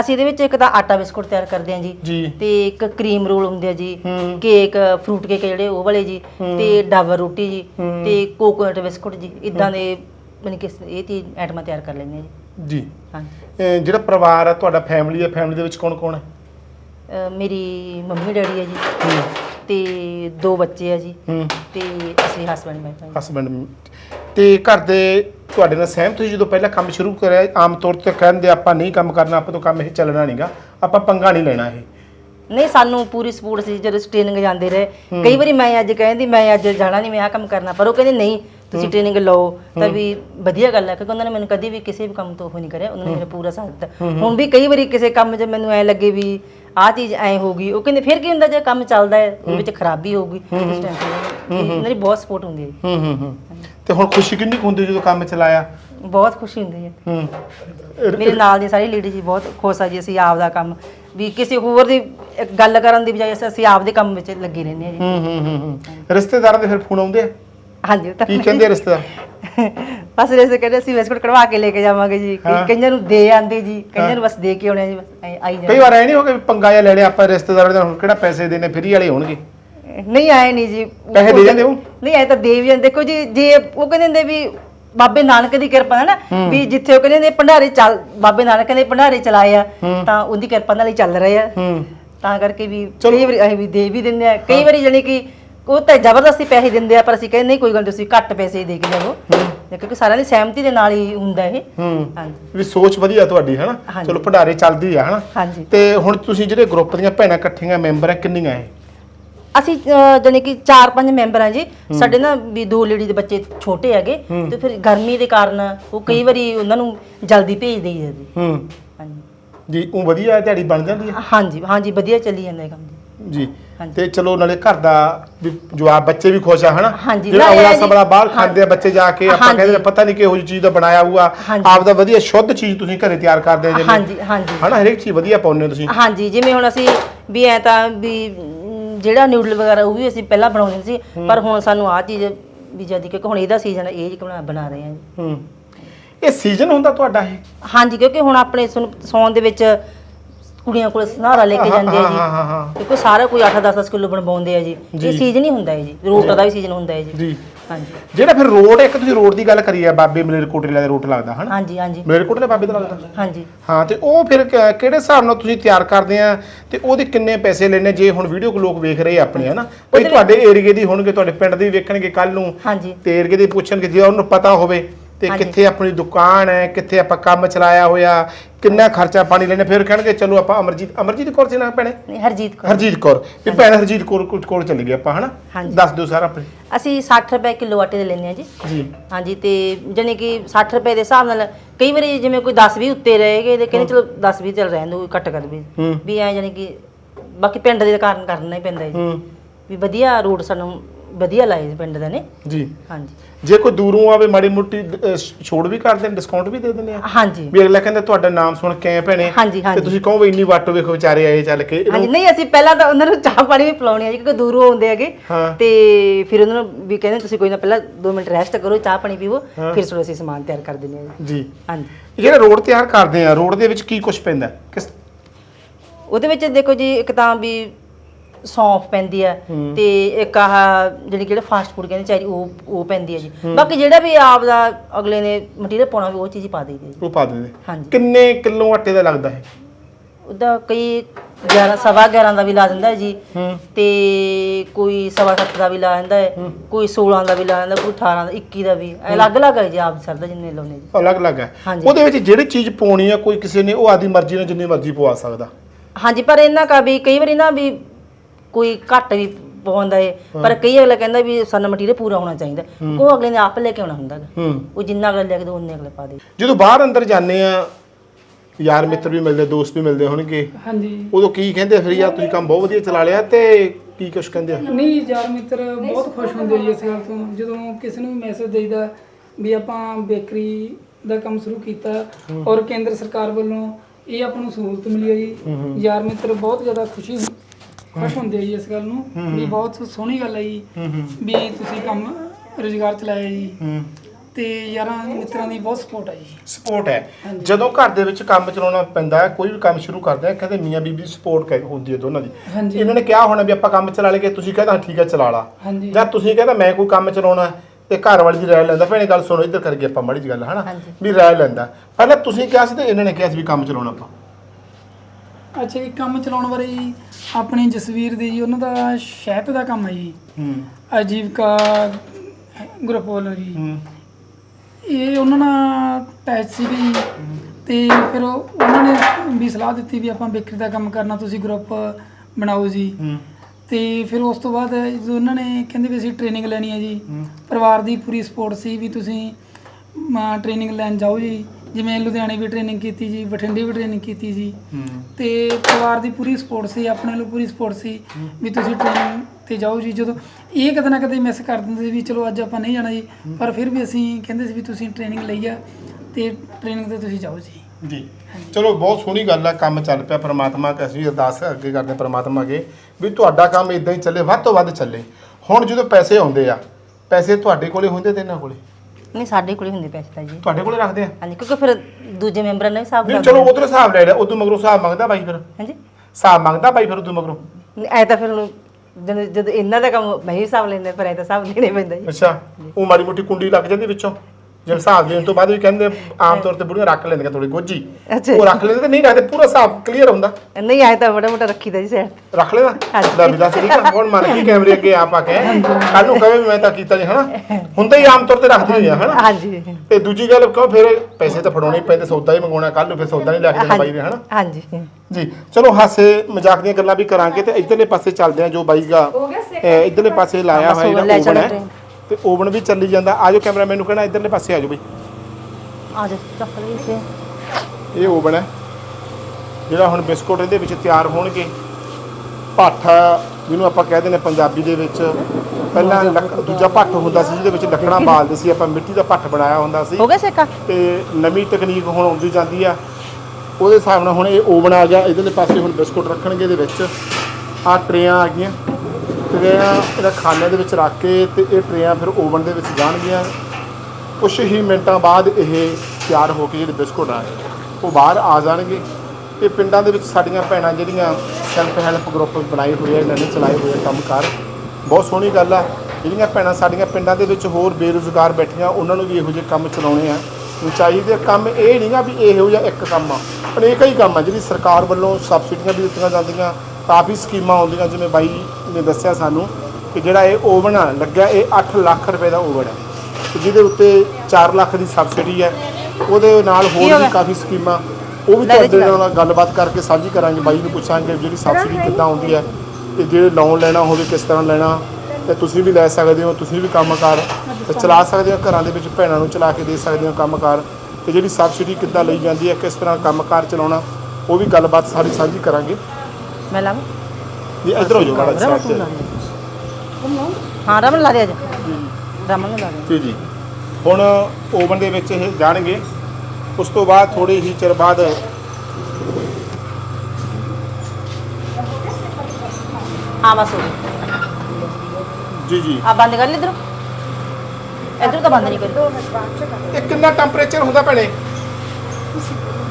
ਅਸੀਂ ਇਹਦੇ ਵਿੱਚ ਇੱਕ ਤਾਂ ਆਟਾ ਬਿਸਕੁਟ ਤਿਆਰ ਕਰਦੇ ਹਾਂ ਜੀ। ਜੀ। ਤੇ ਇੱਕ ਕਰੀਮ ਰੋਲ ਹੁੰਦੇ ਆ ਜੀ। ਹੂੰ। ਕੇਕ ਫਰੂਟ ਕੇਕ ਜਿਹੜੇ ਉਹ ਵਾਲੇ ਜੀ। ਤੇ ਡਾਬਰ ਰੋਟੀ ਜੀ। ਤੇ ਕੋਕੋਨਟ ਬਿਸਕੁਟ ਜੀ। ਇਦਾਂ ਦੇ ਮਨ ਕਿ ਇਹ ਤੀ ਆਈਟਮਾਂ ਤਿਆਰ ਕਰ ਲੈਂਦੇ ਆ ਜੀ। ਜੀ। ਹਾਂਜੀ। ਜਿਹੜਾ ਪਰਿਵਾਰ ਹੈ ਤੁਹਾਡਾ ਫੈਮਿਲੀ ਹੈ ਫੈਮਿਲੀ ਦੇ ਵਿੱਚ ਕੌਣ ਕੌਣ ਹੈ ਅਹ ਮੇਰੀ ਮੰਮੀ ਡੈਡੀ ਹੈ ਜੀ। ਤੇ ਦੋ ਬੱਚੇ ਆ ਜੀ। ਹੂੰ। ਤੇ ਅਸੀਂ ਹਸਬੰਡ ਜੀ। ਹਸਬੰਡ ਤੇ ਘਰ ਦੇ ਤੁਹਾਡੇ ਨਾਲ ਸਹਿਮਤ ਸੀ ਜਦੋਂ ਪਹਿਲਾਂ ਕੰਮ ਸ਼ੁਰੂ ਕਰਿਆ ਆਮ ਤੌਰ ਤੇ ਕਹਿੰਦੇ ਆਪਾਂ ਨਹੀਂ ਕੰਮ ਕਰਨਾ ਆਪਾਂ ਤੋਂ ਕੰਮ ਇਹ ਚੱਲਣਾ ਨਹੀਂਗਾ ਆਪਾਂ ਪੰਗਾ ਨਹੀਂ ਲੈਣਾ ਇਹ। ਨਹੀਂ ਸਾਨੂੰ ਪੂਰੀ ਸਪੋਰਟ ਸੀ ਜਦੋਂ ਟ੍ਰੇਨਿੰਗ ਜਾਂਦੇ ਰਹੇ। ਕਈ ਵਾਰੀ ਮੈਂ ਅੱਜ ਕਹਿੰਦੀ ਮੈਂ ਅੱਜ ਜਾਣਾ ਨਹੀਂ ਮੈਂ ਆਹ ਕੰਮ ਕਰਨਾ। ਪਰ ਉਹ ਕਹਿੰਦੇ ਨਹੀਂ ਤੁਸੀਂ ਟ੍ਰੇਨਿੰਗ ਲਓ। ਤਾਂ ਵੀ ਵਧੀਆ ਗੱਲ ਹੈ। ਕਿਉਂਕਿ ਉਹਨਾਂ ਨੇ ਮੈਨੂੰ ਕਦੀ ਵੀ ਕਿਸੇ ਵੀ ਕੰਮ ਤੋਂ ਉਹ ਨਹੀਂ ਕਰਿਆ। ਉਹਨਾਂ ਨੇ ਮੇਰਾ ਪੂਰਾ ਸਾਥ ਦਿੱਤਾ। ਹੁਣ ਵੀ ਕਈ ਵਾਰੀ ਕਿਸੇ ਕੰਮ 'ਚ ਮੈਨੂੰ ਐ ਲੱਗੇ ਵੀ ਆਹ ਚੀਜ਼ ਐ ਹੋਊਗੀ ਉਹ ਕਹਿੰਦੇ ਫਿਰ ਕੀ ਹੁੰਦਾ ਜੇ ਕੰਮ ਚੱਲਦਾ ਹੈ ਉਹਦੇ ਵਿੱਚ ਖਰਾਬੀ ਹੋਊਗੀ ਉਸ ਟਾਈਮ ਉਹਨਾਂ ਦੀ ਬਹੁਤ ਸਪੋਰਟ ਹੁੰਦੀ ਹੈ ਜੀ। ਹੂੰ ਹੂੰ ਹੂੰ। ਤੇ ਹੁਣ ਖੁਸ਼ੀ ਕਿੰਨੀ ਕੁ ਹੁੰਦੀ ਜਦੋਂ ਕੰਮ ਚਲਾਇਆ? ਬਹੁਤ ਖੁਸ਼ੀ ਹੁੰਦੀ ਹੈ। ਹੂੰ। ਮੇਰੇ ਨਾਲ ਦੀ ਸਾਰੀ ਲੇਡੀ ਜੀ ਬਹੁਤ ਖੁਸ਼ ਆ ਜੀ ਅਸੀਂ ਆਪ ਦਾ ਕੰਮ ਵੀ ਕਿਸੇ ਹੋਰ ਦੀ ਇੱਕ ਗੱਲ ਕਰਨ ਦੀ ਬਜਾਏ ਅਸੀਂ ਆਪ ਦੇ ਕੰਮ ਵਿੱਚ ਲੱਗੇ ਰਹਿੰਦੇ ਆ ਜੀ। ਹੂੰ ਹੂੰ ਹੂੰ ਹੂੰ। ਰਿਸ਼ਤੇਦਾਰਾਂ ਦੇ ਫਿਰ ਫੋਨ ਆਉਂਦੇ ਆ? ਹਾਂਜੀ ਉਹ ਤਾਂ ਕੀ ਕਹਿੰਦੇ ਆ ਰਿਸ਼ਤੇਦਾਰ? ਬਸ ਰੇਸੇ ਕਹਿੰਦੇ ਅਸੀਂ ਬਿਸਕੁਟ ਕਢਵਾ ਕੇ ਲੈ ਕੇ ਜਾਵਾਂਗੇ ਜੀ। ਕਈ- ਹਾਂ। ਕਈਆਂ ਨੂੰ ਦੇ ਆਂਦੇ ਜੀ ਕਈਆਂ ਨੂੰ ਬਸ ਦੇ ਕੇ ਆਉਣੇ ਆ ਜੀ ਬਸ ਐਂ ਆਈ ਕਈ ਜਾਂਦੇ ਵਾਰ ਐ ਨਹੀਂ ਹੋ ਵੀ ਪੰਗਾ ਜਿਹਾ ਲੈ ਲਿਆ ਆਪਾਂ ਰਿਸ਼ਤੇਦਾਰਾਂ ਦੇ ਹੁਣ ਕਿਹੜਾ ਪੈਸੇ ਦੇਣੇ ਫਰੀ ਵਾਲੇ ਹੋਣਗੇ। ਨਹੀਂ ਆਏ ਨਹੀਂ ਜੀ। ਪੈਸੇ ਦੇ ਜਾਂਦੇ ਹੋ? ਨਹੀਂ ਆਏ ਤਾਂ ਦੇ ਵੀ ਜਾਂਦੇ। ਦੇਖੋ ਜੀ ਜੇ ਉਹ ਕਹਿੰਦੇ ਹੁੰਦੇ ਵੀ ਬਾਬੇ ਨਾਨਕ ਦੀ ਕਿਰਪਾ ਹੈ ਨਾ ਵੀ ਜਿੱਥੇ ਉਹ ਕਹਿੰਦੇ ਨੇ ਭੰਡਾਰੇ ਚੱਲ ਬਾਬੇ ਨਾਨਕ ਨੇ ਭੰਡਾਰੇ ਚਲਾਏ ਆ ਤਾਂ ਉਹਦੀ ਕਿਰਪਾ ਨਾਲ ਹੀ ਚੱਲ ਰਹੇ ਆ। ਹੂੰ। ਤਾਂ ਕਰਕੇ ਵੀ ਕਈ ਵਾਰੀ ਅਸੀਂ ਵੀ ਦੇ ਵੀ ਦਿੰਦੇ ਆ। ਕਈ ਵਾਰੀ ਜਾਨੀ ਕਿ ਉਹ ਤਾਂ ਜ਼ਬਰਦਸਤੀ ਪੈਸੇ ਦਿੰਦੇ ਆ ਪਰ ਅਸੀਂ ਕਹਿੰਦੇ ਨਹੀਂ ਕੋਈ ਗੱਲ ਨੀ, ਤੁਸੀਂ ਘੱਟ ਪੈਸੇ ਦੇ ਕੇ ਜਾਵੋ। ਕਿਉਂਕਿ ਸਾਰਿਆਂ ਦੀ ਸਹਿਮਤੀ ਦੇ ਨਾਲ ਹੀ ਹੁੰਦਾ ਇਹ। ਹੂੰ। ਹਾਂਜੀ। ਵੀ ਸੋਚ ਵਧੀਆ ਤੁਹਾਡੀ ਹੈ ਨਾ ਹਾਂਜੀ। ਚਲੋ ਭੰਡਾਰੇ ਚੱਲਦੀ ਆ ਹਨਾ? ਹਾਂਜੀ। ਤੇ ਹੁਣ ਤੁਸੀਂ ਜਿਹੜੇ ਗਰੁੱਪ ਦੀਆਂ ਭੈਣਾਂ ਇਕੱਠੀਆਂ ਮੈਂਬਰ ਆ ਕਿੰਨੀਆਂ ਹੈ ਅਸੀਂ ਅਹ, ਜਾਣੀ ਕਿ 4-5 ਮੈਂਬਰ ਆ ਜੀ। ਸਾਡੇ ਨਾ ਵੀ ਦੋ ਲੇਡੀ ਦੇ ਬੱਚੇ ਛੋਟੇ ਹੈਗੇ। ਤੇ ਫਿਰ ਗਰਮੀ ਦੇ ਕਾਰਨ ਉਹ ਕਈ ਵਾਰੀ ਉਹਨਾਂ ਨੂੰ ਜਲਦੀ ਭੇਜ ਦੇਈਦਾ ਜੀ ਹੂੰ। ਹਾਂਜੀ। ਜੀ ਉਹ ਵਧੀਆ ਦਿਹਾੜੀ ਬਣ ਜਾਂਦੀ ਹੈ ਹਾਂਜੀ ਹਾਂਜੀ ਵਧੀਆ ਚੱਲੀ ਜਾਂਦਾ ਇਹ ਕੰਮ। ਜੀ ਜੀ। ਹਾਂਜੀ। ਤੇ ਚਲੋ ਨਾਲੇ ਘਰ ਦਾ ਵੀ ਜਵਾਬ ਬੱਚੇ ਵੀ ਖੁਸ਼ ਆ ਹਨਾ? ਹਾਂਜੀ, ਜਿਹੜਾ ਨਾਲੇ ਅਗਲਾ ਜੀ- ਸਬਲਾ ਬਾਹਰ ਖਾਂਦੇ ਆ ਬੱਚੇ ਜਾ ਕੇ ਆਪਾਂ ਹਾਂਜੀ। ਕਹਿੰਦੇ ਨੇ ਪਤਾ ਨਹੀਂ ਕਿਹੋ ਜਿਹੀ ਚੀਜ਼ ਦਾ ਬਣਾਇਆ ਹੋਊਗਾ। ਹਾਂਜੀ। ਆਪ ਦਾ ਵਧੀਆ ਸ਼ੁੱਧ ਚੀਜ਼ ਤੁਸੀਂ ਘਰੇ ਤਿਆਰ ਕਰਦੇ ਆ ਜਿਵੇਂ ਹਾਂਜੀ ਹਾਂਜੀ। ਹਨਾ ਹਰੇਕ ਚੀਜ਼ ਵਧੀਆ ਪਾਉਂਦੇ ਹੋ ਤੁਸੀਂ। ਹਾਂਜੀ ਜਿਵੇਂ ਹੁਣ ਅਸੀਂ ਵੀ ਐ ਤਾਂ ਵੀ ਅਮ, ਜਿਹੜਾ ਨਿਊਡਲ ਵਗੈਰਾ ਉਹ ਵੀ ਅਸੀਂ ਪਹਿਲਾਂ ਬਣਾਉਂਦੇ ਸੀ ਪਰ ਹੁਣ ਸਾਨੂੰ ਆਹ ਚੀਜ਼ ਵੀ ਜਦ ਕਿਉਂਕਿ ਹੁਣ ਇਹਦਾ ਸੀਜ਼ਨ ਇਹ ਜੀ ਬਣਾ ਬਣਾ ਰਹੇ ਹਾਂ ਜੀ। ਹੂੰ। ਇਹ ਸੀਜ਼ਨ ਹੁੰਦਾ ਤੁਹਾਡਾ ਇਹ? ਹਾਂਜੀ ਕਿਉਂਕਿ ਹੁਣ ਆਪਣੇ ਸੌਣ ਦੇ ਵਿੱਚ ਕੁੜੀਆਂ ਕੋਲ ਸਨਾਰਾ ਲੈ ਕੇ ਜਾਂਦੇ ਆ ਹਾਂ ਜੀ। ਹਾਂ ਹਾਂ ਹਾਂ। ਕਿਉਂਕਿ ਸਾਰਾ ਕੋਈ 8-10 ਕਿਲੋ ਬਣਵਾਉਂਦੇ ਆ ਜੀ। ਇਹ ਸੀਜ਼ਨ ਹੀ ਹੁੰਦਾ ਹੈ ਜੀ। ਰੋਟ ਦਾ ਵੀ ਸੀਜ਼ਨ ਹੁੰਦਾ ਹੈ ਜੀ। ਜੀ। ਹਾਂਜੀ। ਜਿਹੜਾ ਫਿਰ ਰੋਡ ਇੱਕ ਤੁਸੀਂ ਰੋਡ ਦੀ ਗੱਲ ਕਰੀ ਆ ਬਾਬੇ ਮਲੇਰਕੋਟਲੇ ਦਾ ਰੋਡ ਲੱਗਦਾ ਹਨਾ? ਹਾਂਜੀ ਹਾਂਜੀ। ਮਲੇਰਕੋਟਲੇ ਬਾਬੇ ਦਾ ਲੱਗਦਾ? ਹਾਂਜੀ। ਹਾਂ ਤੇ ਉਹ ਫਿਰ ਕ- ਕਿਹੜੇ ਹਿਸਾਬ ਨਾਲ ਤੁਸੀਂ ਤਿਆਰ ਕਰਦੇ ਆ ਤੇ ਉਹਦੇ ਕਿੰਨੇ ਪੈਸੇ ਲੈਣੇ ਜੇ ਹੁਣ ਵੀਡੀਓ ਕੋ ਲੋਕ ਵੇਖ ਰਹੇ ਆ ਆਪਣੇ ਹਨਾ? ਉਹਦੇ ਤੁਹਾਡੇ ਏਰੀਏ ਦੀ ਹੋਣਗੇ ਤੁਹਾਡੇ ਪਿੰਡ ਦੇ ਵੀ ਵੇਖਣਗੇ ਕੱਲ ਨੂੰ ਹਾਂਜੀ। ਤੇ ਏਰੀਏ ਦੇ ਪੁੱਛਣਗੇ ਜੇ ਉਹਨੂੰ ਪਤਾ ਹੋਵੇ। ਤੇ। ਕਿੱਥੇ ਆਪਣੀ ਦੁਕਾਨ ਹੈ ਕਿੱਥੇ ਆਪਾਂ ਕੰਮ ਚਲਾਇਆ ਹੋਇਆ ਕਿੰਨਾ ਖਰਚਾ ਪਾਣੀ ਲੈਣੇ ਫਿਰ ਕਹਿਣਗੇ ਚਲੋ ਆਪਾਂ ਅਮਰਜੀਤ ਅਮਰਜੀਤ ਕੌਰ ਸੀ ਨਾ ਭੈਣੇ? ਨਹੀਂ, ਹਰਜੀਤ ਕੌਰ। ਹਰਜੀਤ ਕੌਰ। ਵੀ ਭੈਣ ਹਰਜੀਤ ਕੌਰ ਕੋਲ- ਕੋਲ ਚੱਲ ਗਏ ਆਪਾਂ ਹਨਾ? ਹਾਂਜੀ। ਦੱਸ ਦਿਓ ਸਾਰਾ ਆਪਣੇ। ਅਸੀਂ 60 ਰੁਪਏ ਕਿਲੋ ਆਟੇ ਦੇ ਲੈਂਦੇ ਆ ਜੀ। ਜੀ। ਹਾਂਜੀ ਤੇ ਜਾਣੀ ਕਿ 60 ਰੁਪਏ ਦੇ ਹਿਸਾਬ ਨਾਲ ਕਈ ਵਾਰੀ ਜਿਵੇਂ ਕੋਈ 10 ਵੀ ਉੱਤੇ ਰਹੇਗੇ ਤੇ ਕਹਿੰਦੇ ਚਲੋ 10 ਵੀ ਚੱਲ ਰਹਿਣ ਦੋ ਘੱਟ ਕਰ ਵੀ। ਹੂੰ। ਵੀ ਐ ਜਾਣੀ ਕਿ ਬਾਕੀ ਪਿੰਡ ਦੇ ਕਾਰਨ ਕਰਨਾ ਹੀ ਪੈਂਦਾ ਜੀ। ਹੂੰ। ਵੀ ਵਧੀਆ ਰੂਟ ਸਾਨੂੰ ਵਧੀਆ ਲਾਏ ਪਿੰਡ ਦੇ ਨੇ। ਜੀ। ਹਾਂਜੀ। ਜੇ ਕੋਈ ਦੂਰੋਂ ਆਵੇ ਮਾੜੀ ਮੋਟੀ ਅਹ, ਛੋੜ ਵੀ ਕਰਦੇ ਨੇ ਡਿਸਕਾਊਂਟ ਵੀ ਦੇ ਦਿੰਦੇ ਆ। ਹਾਂਜੀ। ਵੀ ਅਗਲਾ ਕਹਿੰਦਾ ਤੁਹਾਡਾ ਨਾਮ ਸੁਣ ਕੇ ਆਏ ਭੈਣੇ ਹਾਂਜੀ, ਤੇ। ਤੁਸੀਂ ਕਹੋ ਵੀ ਇੰਨੀ ਵਾਟੋ ਵੇਖੋ ਵਿਚਾਰੇ ਆਏ ਚੱਲ ਕੇ ਹਾਂਜੀ ਨਹੀਂ ਅਸੀਂ ਪਹਿਲਾਂ ਤਾਂ ਉਹਨਾਂ ਨੂੰ ਚਾਹ ਪਾਣੀ ਵੀ ਪਿਲਾਉਣੀ ਆ ਜੀ ਕਿਉਂਕਿ ਦੂਰੋਂ ਆਉਂਦੇ ਹੈਗੇ। ਹਾਂ। ਤੇ ਫਿਰ ਉਹਨਾਂ ਨੂੰ ਵੀ ਕਹਿੰਦੇ ਤੁਸੀਂ ਕੋਈ ਨਾ ਪਹਿਲਾਂ 2 ਮਿੰਟ ਰੈਸਟ ਕਰੋ ਚਾਹ ਪਾਣੀ ਪੀਵੋ। ਫਿਰ ਤੁਹਾਨੂੰ ਅਸੀਂ ਸਮਾਨ ਤਿਆਰ ਕਰ ਦਿੰਦੇ ਹਾਂ ਜੀ। ਜੀ। ਹਾਂਜੀ। ਇਹ ਜਿਹੜਾ ਰੋਡ ਤਿਆਰ ਕਰਦੇ ਆ ਰੋਡ ਦੇ ਵਿੱਚ ਕੀ ਕੁਝ ਪੈਂਦਾ? ਕਿਸ ਉਹਦੇ ਵਿੱਚ ਦੇਖੋ ਜੀ ਇੱਕ ਤਾਂ ਵੀ ਸੌਂਫ ਪੈਂਦੀ ਆ। ਤੇ ਇੱਕ ਆਹ ਜਿਹੜੀ ਕਿਹੜਾ ਫਾਸਟ ਫੂਡ ਕਹਿੰਦੇ ਚਾਹੀਦੀ ਉਹ ਉਹ ਪੈਂਦੀ ਆ ਜੀ। ਬਾਕੀ ਜਿਹੜਾ ਵੀ ਆਪ ਦਾ ਅਗਲੇ ਨੇ ਮਟੀਰੀਅਲ ਪਾਉਣਾ ਵੀ ਉਹ ਚੀਜ਼ ਹੀ ਪਾ ਦੇਈਦੀ ਜੀ। ਉਹ ਪਾ ਦਿੰਦੇ। ਹਾਂਜੀ। ਕਿੰਨੇ ਕਿਲੋ ਆਟੇ ਦਾ ਲੱਗਦਾ ਹੈ? ਉਹਦਾ ਕਈ 11 ਸਵਾ 11 ਦਾ ਵੀ ਲਾ ਦਿੰਦਾ ਹੈ ਜੀ। ਹੂੰ। ਤੇ ਕੋਈ ਸਵਾ ਸੱਤ ਦਾ ਵੀ ਲਾ ਦਿੰਦਾ ਹੈ ਕੋਈ 16 ਦਾ ਵੀ ਲਾ ਦਿੰਦਾ ਕੋਈ 18 ਦਾ 21 ਦਾ ਵੀ। ਅਲੱਗ-ਅਲੱਗ ਹੈ ਜੀ ਆਪ ਸਰਦਾ ਜਿੰਨੇ ਲਾਉਨੇ ਜੀ। ਅਲੱਗ-ਅਲੱਗ ਹੈ। ਹਾਂਜੀ। ਉਹਦੇ ਵਿੱਚ ਜਿਹੜੀ ਚੀਜ਼ ਪਾਉਣੀ ਆ ਕੋਈ ਕਿਸੇ ਨੇ ਉਹ ਆਦੀ ਮਰਜ਼ੀ ਨਾਲ ਜਿੰਨੀ ਮਰਜ਼ੀ ਪਵਾ ਸਕਦਾ। ਹਾਂਜੀ ਪਰ ਇਹਨਾਂ ਕਾ ਵੀ ਕਈ ਵਾਰੀ ਨਾ ਵੀ ਕੋਈ ਘੱਟ ਵੀ ਪਵਾਉਂਦਾ ਏ। ਪਰ ਕਈ ਅਗਲਾ ਕਹਿੰਦਾ ਵੀ ਸਾਡਾ ਮਟੀਰੀਅਲ ਪੂਰਾ ਹੋਣਾ ਚਾਹੀਦਾ। ਉਹ ਅਗਲੇ ਨੇ ਆਪ ਲੈ ਕੇ ਆਉਣਾ ਹੁੰਦਾ ਗਾ। ਹੂੰ। ਉਹ ਜਿੰਨਾ ਅਗਲਾ ਲੈ ਕੇ ਦੋ ਉਹਨੇ ਅਗਲੇ ਪਾ ਦੇ। ਜਦੋਂ ਬਾਹਰ ਅੰਦਰ ਜਾਂਦੇ ਆ ਯਾਰ ਮਿੱਤਰ ਵੀ ਮਿਲਦੇ ਦੋਸਤ ਵੀ ਮਿਲਦੇ ਹੋਣਗੇ। ਹਾਂਜੀ। ਉਦੋਂ ਕੀ ਕਹਿੰਦੇ ਆ ਫਿਰ? ਯਾਰ ਤੁਸੀਂ ਕੰਮ ਬਹੁਤ ਵਧੀਆ ਚਲਾ ਲਿਆ ਤੇ ਕੀ ਕੁਛ ਕਹਿੰਦੇ ਆ? ਨਹੀਂ ਯਾਰ ਮਿੱਤਰ ਬਹੁਤ ਖੁਸ਼ ਹੁੰਦੇ ਜੀ ਇਸ ਗੱਲ ਤੋਂ। ਜਦੋਂ ਕਿਸੇ ਨੂੰ ਮੈਸੇਜ ਦੇਈਦਾ ਵੀ ਆਪਾਂ ਬੇਕਰੀ ਦਾ ਕੰਮ ਸ਼ੁਰੂ ਕੀਤਾ ਔਰ ਕੇਂਦਰ ਸਰਕਾਰ ਵੱਲੋਂ ਇਹ ਆਪਾਂ ਨੂੰ ਸਹੂਲਤ ਮਿਲੀ ਹੈ ਜੀ ਯਾਰ ਮਿੱਤਰ ਬਹੁਤ ਜ਼ਿਆਦਾ ਖੁਸ਼ੀ ਖੁਸ਼ ਹੁੰਦੇ ਜੀ ਇਸ ਗੱਲ ਨੂੰ। ਵੀ ਬਹੁਤ ਸੋਹਣੀ ਗੱਲ ਹੈ ਜੀ ਵੀ ਤੁਸੀਂ ਕੰਮ ਰੁਜ਼ਗਾਰ ਚਲਾਇਆ ਜੀ। ਹੂੰ। ਤੇ ਯਾਰਾਂ ਮਿੱਤਰਾਂ ਦੀ ਬਹੁਤ ਸਪੋਰਟ ਹੈ ਜੀ। ਸਪੋਰਟ ਹੈ। ਜਦੋਂ ਘਰ ਦੇ ਵਿੱਚ ਕੰਮ ਚਲਾਉਣਾ ਪੈਂਦਾ ਹੈ ਕੋਈ ਵੀ ਕੰਮ ਸ਼ੁਰੂ ਕਰਦੇ ਆ ਕਹਿੰਦੇ ਮੀਆਂ ਬੀਬੀ ਸਪੋਰਟ ਹੁੰਦੀ ਹੈ ਦੋਨਾਂ ਦੀ। ਹਾਂਜੀ। ਇਹਨਾਂ ਨੇ ਕਿਹਾ ਹੋਣਾ ਵੀ ਆਪਾਂ ਕੰਮ ਚਲਾ ਲਈਏ ਤੁਸੀਂ ਕਹਿੰਦਾ ਠੀਕ ਹੈ ਚਲਾ ਲਾ। ਹਾਂਜੀ। ਜਾਂ ਤੁਸੀਂ ਕਹਿੰਦਾ ਮੈਂ ਕੋਈ ਕੰਮ ਚਲਾਉਣਾ ਹੈ, ਤੇ ਘਰ ਵਾਲੀ ਦੀ ਰਾਏ ਲੈਂਦਾ ਭੈਣੇ ਗੱਲ ਸੁਣੋ ਇੱਧਰ ਕਰਕੇ ਆਪਾਂ ਮਾੜੀ ਜਿਹੀ ਗੱਲ ਹਨਾ ਹਾਂਜੀ। ਵੀ ਰਾਏ ਲੈਂਦਾ। ਪਹਿਲਾਂ ਤੁਸੀਂ ਕਿਹਾ ਸੀ ਤੇ ਇਹਨਾਂ ਨੇ ਕਿਹਾ ਸੀ ਵੀ ਕੰਮ ਚਲਾਉਣਾ ਆਪਾਂ। ਅੱਛਾ ਜੀ ਕੰਮ ਚਲਾਉਣ ਬਾਰੇ ਜੀ ਆਪਣੇ ਜਸਵੀਰ ਦੇ ਜੀ ਉਹਨਾਂ ਦਾ ਸ਼ਹਿਤ ਦਾ ਕੰਮ ਹੈ ਜੀ। ਹੂੰ। ਆਜੀਵਕਾ ਗਰੁੱਪ ਵੱਲੋਂ ਜੀ। ਹੂੰ। ਇਹ ਉਹਨਾਂ ਨਾਲ ਟੈਚ ਸੀ ਵੀ ਤੇ ਫਿਰ ਉਹ- ਉਹਨਾਂ ਨੇ ਵੀ ਸਲਾਹ ਦਿੱਤੀ ਵੀ ਆਪਾਂ ਬੇਕਰੀ ਦਾ ਕੰਮ ਕਰਨਾ ਤੁਸੀਂ ਗਰੁੱਪ ਬਣਾਓ ਜੀ। ਹੂੰ। ਤੇ ਫਿਰ ਉਸ ਤੋਂ ਬਾਅਦ ਜਦੋਂ ਉਹਨਾਂ ਨੇ ਕਹਿੰਦੇ ਵੀ ਅਸੀਂ ਟ੍ਰੇਨਿੰਗ ਲੈਣੀ ਹੈ ਜੀ ਪਰਿਵਾਰ ਦੀ ਪੂਰੀ ਸਪੋਰਟ ਸੀ ਵੀ ਤੁਸੀਂ ਟ੍ਰੇਨਿੰਗ ਲੈਣ ਜਾਓ ਜੀ। ਜਿਵੇਂ ਲੁਧਿਆਣੇ ਵੀ ਟ੍ਰੇਨਿੰਗ ਕੀਤੀ ਜੀ ਬਠਿੰਡੇ ਵੀ ਟ੍ਰੇਨਿੰਗ ਕੀਤੀ ਜੀ। ਤੇ ਪਰਿਵਾਰ ਦੀ ਪੂਰੀ ਸਪੋਰਟ ਸੀ ਆਪਣੇ ਵੱਲੋਂ ਪੂਰੀ ਸਪੋਰਟ ਸੀ ਵੀ ਤੁਸੀਂ ਟ੍ਰੇਨਿੰਗ ਤੇ ਜਾਓ ਜੀ। ਜਦੋਂ ਇਹ ਕਦੇ ਨਾ ਕਦੇ ਮਿਸ ਕਰ ਦਿੰਦੇ ਸੀ ਵੀ ਚਲੋ ਅੱਜ ਆਪਾਂ ਨਹੀਂ ਜਾਣਾ ਜੀ ਪਰ ਫਿਰ ਵੀ ਅਸੀਂ ਕਹਿੰਦੇ ਸੀ ਵੀ ਤੁਸੀਂ ਟ੍ਰੇਨਿੰਗ ਲਈ ਆ ਤੇ ਟ੍ਰੇਨਿੰਗ ਤੇ ਤੁਸੀਂ ਜਾਓ ਜੀ। ਜੀ। ਚਲੋ ਬਹੁਤ ਸੋਹਣੀ ਗੱਲ ਆ ਕੰਮ ਚੱਲ ਪਿਆ ਪ੍ਰਮਾਤਮਾ ਤੇ ਅਸੀਂ ਅਰਦਾਸ ਅੱਗੇ ਕਰਦੇ ਪ੍ਰਮਾਤਮਾ ਅੱਗੇ ਵੀ ਤੁਹਾਡਾ ਕੰਮ ਇਦਾਂ ਹੀ ਚੱਲੇ ਵੱਧ ਤੋਂ ਵੱਧ ਚੱਲੇ। ਹੁਣ ਜਦੋਂ ਪੈਸੇ ਆਉਂਦੇ ਆ ਪੈਸੇ ਤੁਹਾਡੇ ਕੋਲੇ ਹੁੰਦੇ ਤੇ ਇਹਨਾਂ ਕੋਲੇ? ਨਹੀਂ ਸਾਡੇ ਕੋਲ ਹੀ ਹੁੰਦੇ ਪੈਸੇ ਤਾਂ ਜੀ। ਤੁਹਾਡੇ ਕੋਲੇ ਰੱਖਦੇ ਆ? ਹਾਂਜੀ ਕਿਉਂਕਿ ਫਿਰ ਦੂਜੇ ਮੈਂਬਰਾਂ ਨੇ ਹਿਸਾਬ ਨਹੀਂ ਚਲੋ ਉਧਰ ਹਿਸਾਬ ਲੈ ਲਿਆ ਉਦੋਂ ਮਗਰੋਂ ਹਿਸਾਬ ਮੰਗਦਾ ਬਾਈ ਫਿਰ। ਹਾਂਜੀ। ਹਿਸਾਬ ਮੰਗਦਾ ਬਾਈ ਫਿਰ ਉਦੋਂ ਮਗਰੋਂ। ਐ ਤਾਂ ਫਿਰ ਹੁਣ ਜਦੋਂ ਜਦੋਂ ਇਹਨਾਂ ਦਾ ਕੰਮ ਮੈਂ ਹੀ ਹਿਸਾਬ ਲੈਂਦਾ ਪਰ ਐ ਤਾਂ ਹਿਸਾਬ ਲੈਣੇ ਪੈਂਦਾ ਜੀ। ਅੱਛਾ ਉਹ ਮਾੜੀ ਮੋਟੀ ਕੁੰਡੀ ਲੱਗ ਜਾਂਦੀ ਵਿੱਚੋਂ। ਜਿਵੇਂ ਹਿਸਾਬ ਦੇਣ ਤੋਂ ਬਾਅਦ ਵੀ ਕਹਿੰਦੇ ਆਮ ਤੌਰ ਤੇ ਬੁੜੀਆਂ ਰੱਖ ਲੈਂਦੀਆਂ ਥੋੜੀ ਗੋਜੀ। ਅੱਛਾ ਉਹ ਰੱਖ ਲੈਂਦੇ ਤੇ ਨਹੀਂ ਰੱਖਦੇ ਪੂਰਾ ਹਿਸਾਬ ਕਲੀਅਰ ਹੁੰਦਾ। ਨਹੀਂ ਐ ਤਾਂ ਬੜਾ ਮੋਟਾ ਰੱਖੀਦਾ ਜੀ ਸਾਈਡ ਰੱਖ ਲੈਣਾ। ਦਾ ਵੀ ਦੱਸ ਆ ਹੁਣ ਮੰਨ ਕੇ ਕੈਮਰੇ ਅੱਗੇ ਆ ਪਾ ਕੇ ਕੱਲ ਨੂੰ ਕਹੇ ਮੈਂ ਤਾਂ ਕੀਤਾ ਨਹੀਂ ਹਨਾ? ਹੁੰਦਾ ਹੀ ਆਮ ਤੌਰ ਤੇ ਰੱਖਦੇ ਹੀ ਆ ਹਨਾ? ਹਾਂਜੀ। ਤੇ ਦੂਜੀ ਗੱਲ ਕਿਉਂ ਫਿਰ ਪੈਸੇ ਤਾਂ ਫੜਾਉਣੇ ਪੈਂਦੇ ਸੌਦਾ ਹੀ ਮੰਗਵਾਉਣਾ ਕੱਲ ਨੂੰ ਫਿਰ ਸੌਦਾ ਨਹੀਂ ਲੈ ਕੇ ਜਾਣਾ ਬਾਈ ਨੇ ਹਨਾ? ਹਾਂਜੀ। ਜੀ ਚਲੋ ਹਾਸੇ ਮਜ਼ਾਕ ਦੀਆਂ ਗੱਲਾਂ ਵੀ ਕਰਾਂਗੇ ਤੇ ਇਧਰਲੇ ਪਾਸੇ ਚੱਲਦੇ ਆ ਜੋ ਬਾਈ ਦਾ ਇਹ ਇਧਰਲੇ ਪਾਸੇ ਲਾਇਆ ਹਾਂ, ਹੋਇਆ ਬਸ ਲੈ ਜਿਹੜਾ ਓਵਨ ਚੱਲੋ ਹੈ। ਤੇ ਓਵਨ ਵੀ ਚੱਲੀ ਜਾਂਦਾ। ਆਜੋ ਕੈਮਰਾਮੈਨ ਨੂੰ ਕਹਿਣਾ ਇਧਰਲੇ ਪਾਸੇ ਆਜੋ ਬਈ। ਆ ਜਾ ਚੱਕ ਲਈ ਸੇ ਇਹ ਓਵਨ ਹੈ ਜਿਹੜਾ ਹੁਣ ਬਿਸਕੁਟ ਇਹਦੇ ਵਿੱਚ ਤਿਆਰ ਹੋਣਗੇ। ਪਾਠਾ ਜਿਹਨੂੰ ਆਪਾਂ ਕਹਿੰਦੇ ਨੇ ਪੰਜਾਬੀ ਦੇ ਵਿੱਚ। ਪਹਿਲਾਂ ਲੱਕ- ਦੂਜਾ ਭੱਠ ਹੁੰਦਾ ਸੀ ਜਿਹਦੇ ਵਿੱਚ ਲੱਕੜਾਂ ਬਾਲਦੇ ਸੀ। ਆਪਾਂ ਮਿੱਟੀ ਦਾ ਭੱਠ ਬਣਾਇਆ ਹੁੰਦਾ ਸੀ। ਹੋ ਗਿਆ ਸੇਕਾ? ਤੇ ਨਵੀਂ ਤਕਨੀਕ ਹੁਣ ਆਉਂਦੀ ਜਾਂਦੀ ਆ। ਉਹਦੇ ਹਿਸਾਬ ਨਾਲ ਹੁਣ ਇਹ ਓਵਨ ਆ ਗਿਆ। ਇਧਰਲੇ ਪਾਸੇ ਹੁਣ ਬਿਸਕੁਟ ਰੱਖਣਗੇ ਇਹਦੇ ਵਿੱਚ। ਆਹ ਟਰੇਆਂ ਆ ਗਈਆਂ। ਟਰੇਆਂ ਇਹਦਾ ਖਾਨੇ ਦੇ ਵਿੱਚ ਰੱਖ ਕੇ ਤੇ ਇਹ ਟਰੇਆਂ ਫਿਰ ਓਵਨ ਦੇ ਵਿੱਚ ਜਾਣਗੀਆਂ। ਕੁਝ ਹੀ ਮਿੰਟਾਂ ਬਾਅਦ ਇਹ ਤਿਆਰ ਹੋ ਕੇ ਜਿਹੜੇ ਬਿਸਕੁਟ ਆ, ਉਹ ਬਾਹਰ ਆ ਜਾਣਗੇ। ਇਹ ਪਿੰਡਾਂ ਦੇ ਵਿੱਚ ਸਾਡੀਆਂ ਭੈਣਾਂ ਜਿਹੜੀਆਂ ਸੈਲਫ ਹੈਲਪ ਗਰੁੱਪ ਬਣਾਏ ਹੋਏ ਆ, ਇਹਨਾਂ ਨੇ ਚਲਾਏ ਹੋਏ ਆ ਕੰਮਕਾਰ। ਬਹੁਤ ਸੋਹਣੀ ਗੱਲ ਆ, ਜਿਹੜੀਆਂ ਭੈਣਾਂ ਸਾਡੀਆਂ ਪਿੰਡਾਂ ਦੇ ਵਿੱਚ ਹੋਰ ਬੇਰੁਜ਼ਗਾਰ ਬੈਠੀਆਂ, ਉਹਨਾਂ ਨੂੰ ਵੀ ਇਹੋ ਜਿਹੇ ਕੰਮ ਚਲਾਉਣੇ ਆ। ਵੀ ਚਾਹੀਦੇ ਕੰਮ ਇਹ ਨਹੀਂਗਾ ਵੀ ਇਹੋ ਜਿਹਾ ਇੱਕ ਕੰਮ ਆ, ਅਨੇਕਾਂ ਹੀ ਕੰਮ ਆ, ਜਿਹੜੀ ਸਰਕਾਰ ਵੱਲੋਂ ਸਬਸਿਡੀਆਂ ਵੀ ਦਿੱਤੀਆਂ ਜਾਂਦੀਆਂ ਕਾਫੀ ਸਕੀਮਾਂ ਆਉਂਦੀਆਂ ਜਿਵੇਂ ਬਾਈ ਨੇ ਦੱਸਿਆ ਸਾਨੂੰ ਕਿ ਜਿਹੜਾ ਇਹ ਓਵਨ ਆ ਲੱਗਿਆ ਇਹ 8 ਲੱਖ ਰੁਪਏ ਦਾ ਓਵਨ ਹੈ। ਤੇ ਜਿਹਦੇ ਉੱਤੇ 4 ਲੱਖ ਦੀ ਸਬਸਿਡੀ ਹੈ। ਉਹਦੇ ਨਾਲ ਹੋਰ ਵੀ? ਕਾਫੀ ਸਕੀਮਾਂ ਉਹ ਵੀ ਤੁਹਾਡੇ। ਨਾਲ ਗੱਲਬਾਤ ਕਰਕੇ ਸਾਂਝੀ ਕਰਾਂਗੇ। ਬਾਈ ਨੂੰ ਪੁੱਛਾਂਗੇ ਜਿਹੜੀ ਸਬਸਿਡੀ ਕਿੱਦਾਂ ਆਉਂਦੀ ਹੈ ਤੇ ਜਿਹੜੇ ਲੋਨ ਲੈਣਾ ਹੋਵੇ ਕਿਸ ਤਰ੍ਹਾਂ ਲੈਣਾ ਤੇ ਤੁਸੀਂ ਵੀ ਲੈ ਸਕਦੇ ਹੋ ਤੁਸੀਂ ਵੀ ਕੰਮਕਾਰ ਚਲਾ ਸਕਦੇ ਹੋ ਘਰਾਂ ਦੇ ਵਿੱਚ ਭੈਣਾਂ ਨੂੰ ਚਲਾ ਕੇ ਦੇ ਸਕਦੇ ਹੋ ਕੰਮਕਾਰ ਤੇ ਜਿਹੜੀ ਸਬਸਿਡੀ ਕਿੱਦਾਂ ਲਈ ਜਾਂਦੀ ਹੈ ਕਿਸ ਤਰ੍ਹਾਂ ਕੰਮਕਾਰ ਚਲਾਉਣਾ ਉਹ ਵੀ ਗੱਲਬਾਤ ਸਾਰੀ ਸਾਂਝੀ ਕਰਾਂਗੇ। ਮੈਂ ਲਾਵਾਂ। ਜੀ ਇੱਧਰ ਹੋ ਜਾਓ ਮਾੜਾ ਜਿਹਾ ਤੂੰ ਲਾ ਦੇ। ਹਾਂ ਰਮਨ ਲਾ ਦੇ ਅੱਜ। ਰਮਨ ਨੂੰ ਲਾ ਦੇ। ਜੀ ਜੀ। ਹੁਣ ਓਵਨ ਦੇ ਵਿੱਚ ਇਹ ਜਾਣਗੇ। ਉਸ ਤੋਂ ਬਾਅਦ ਥੋੜੇ ਹੀ ਚਿਰ ਬਾਅਦ ਹਾਂ ਬਸ ਹੋ ਗਿਆ। ਜੀ ਜੀ। ਆ ਬੰਦ ਕਰ ਲਈ ਇਧਰੋਂ। ਇਧਰੋਂ ਤਾਂ ਬੰਦ ਨਹੀਂ ਕਰੀ ਇਹ ਕਿੰਨਾ ਟੈਂਪਰੇਚਰ ਹੁੰਦਾ ਭੈਣੇ?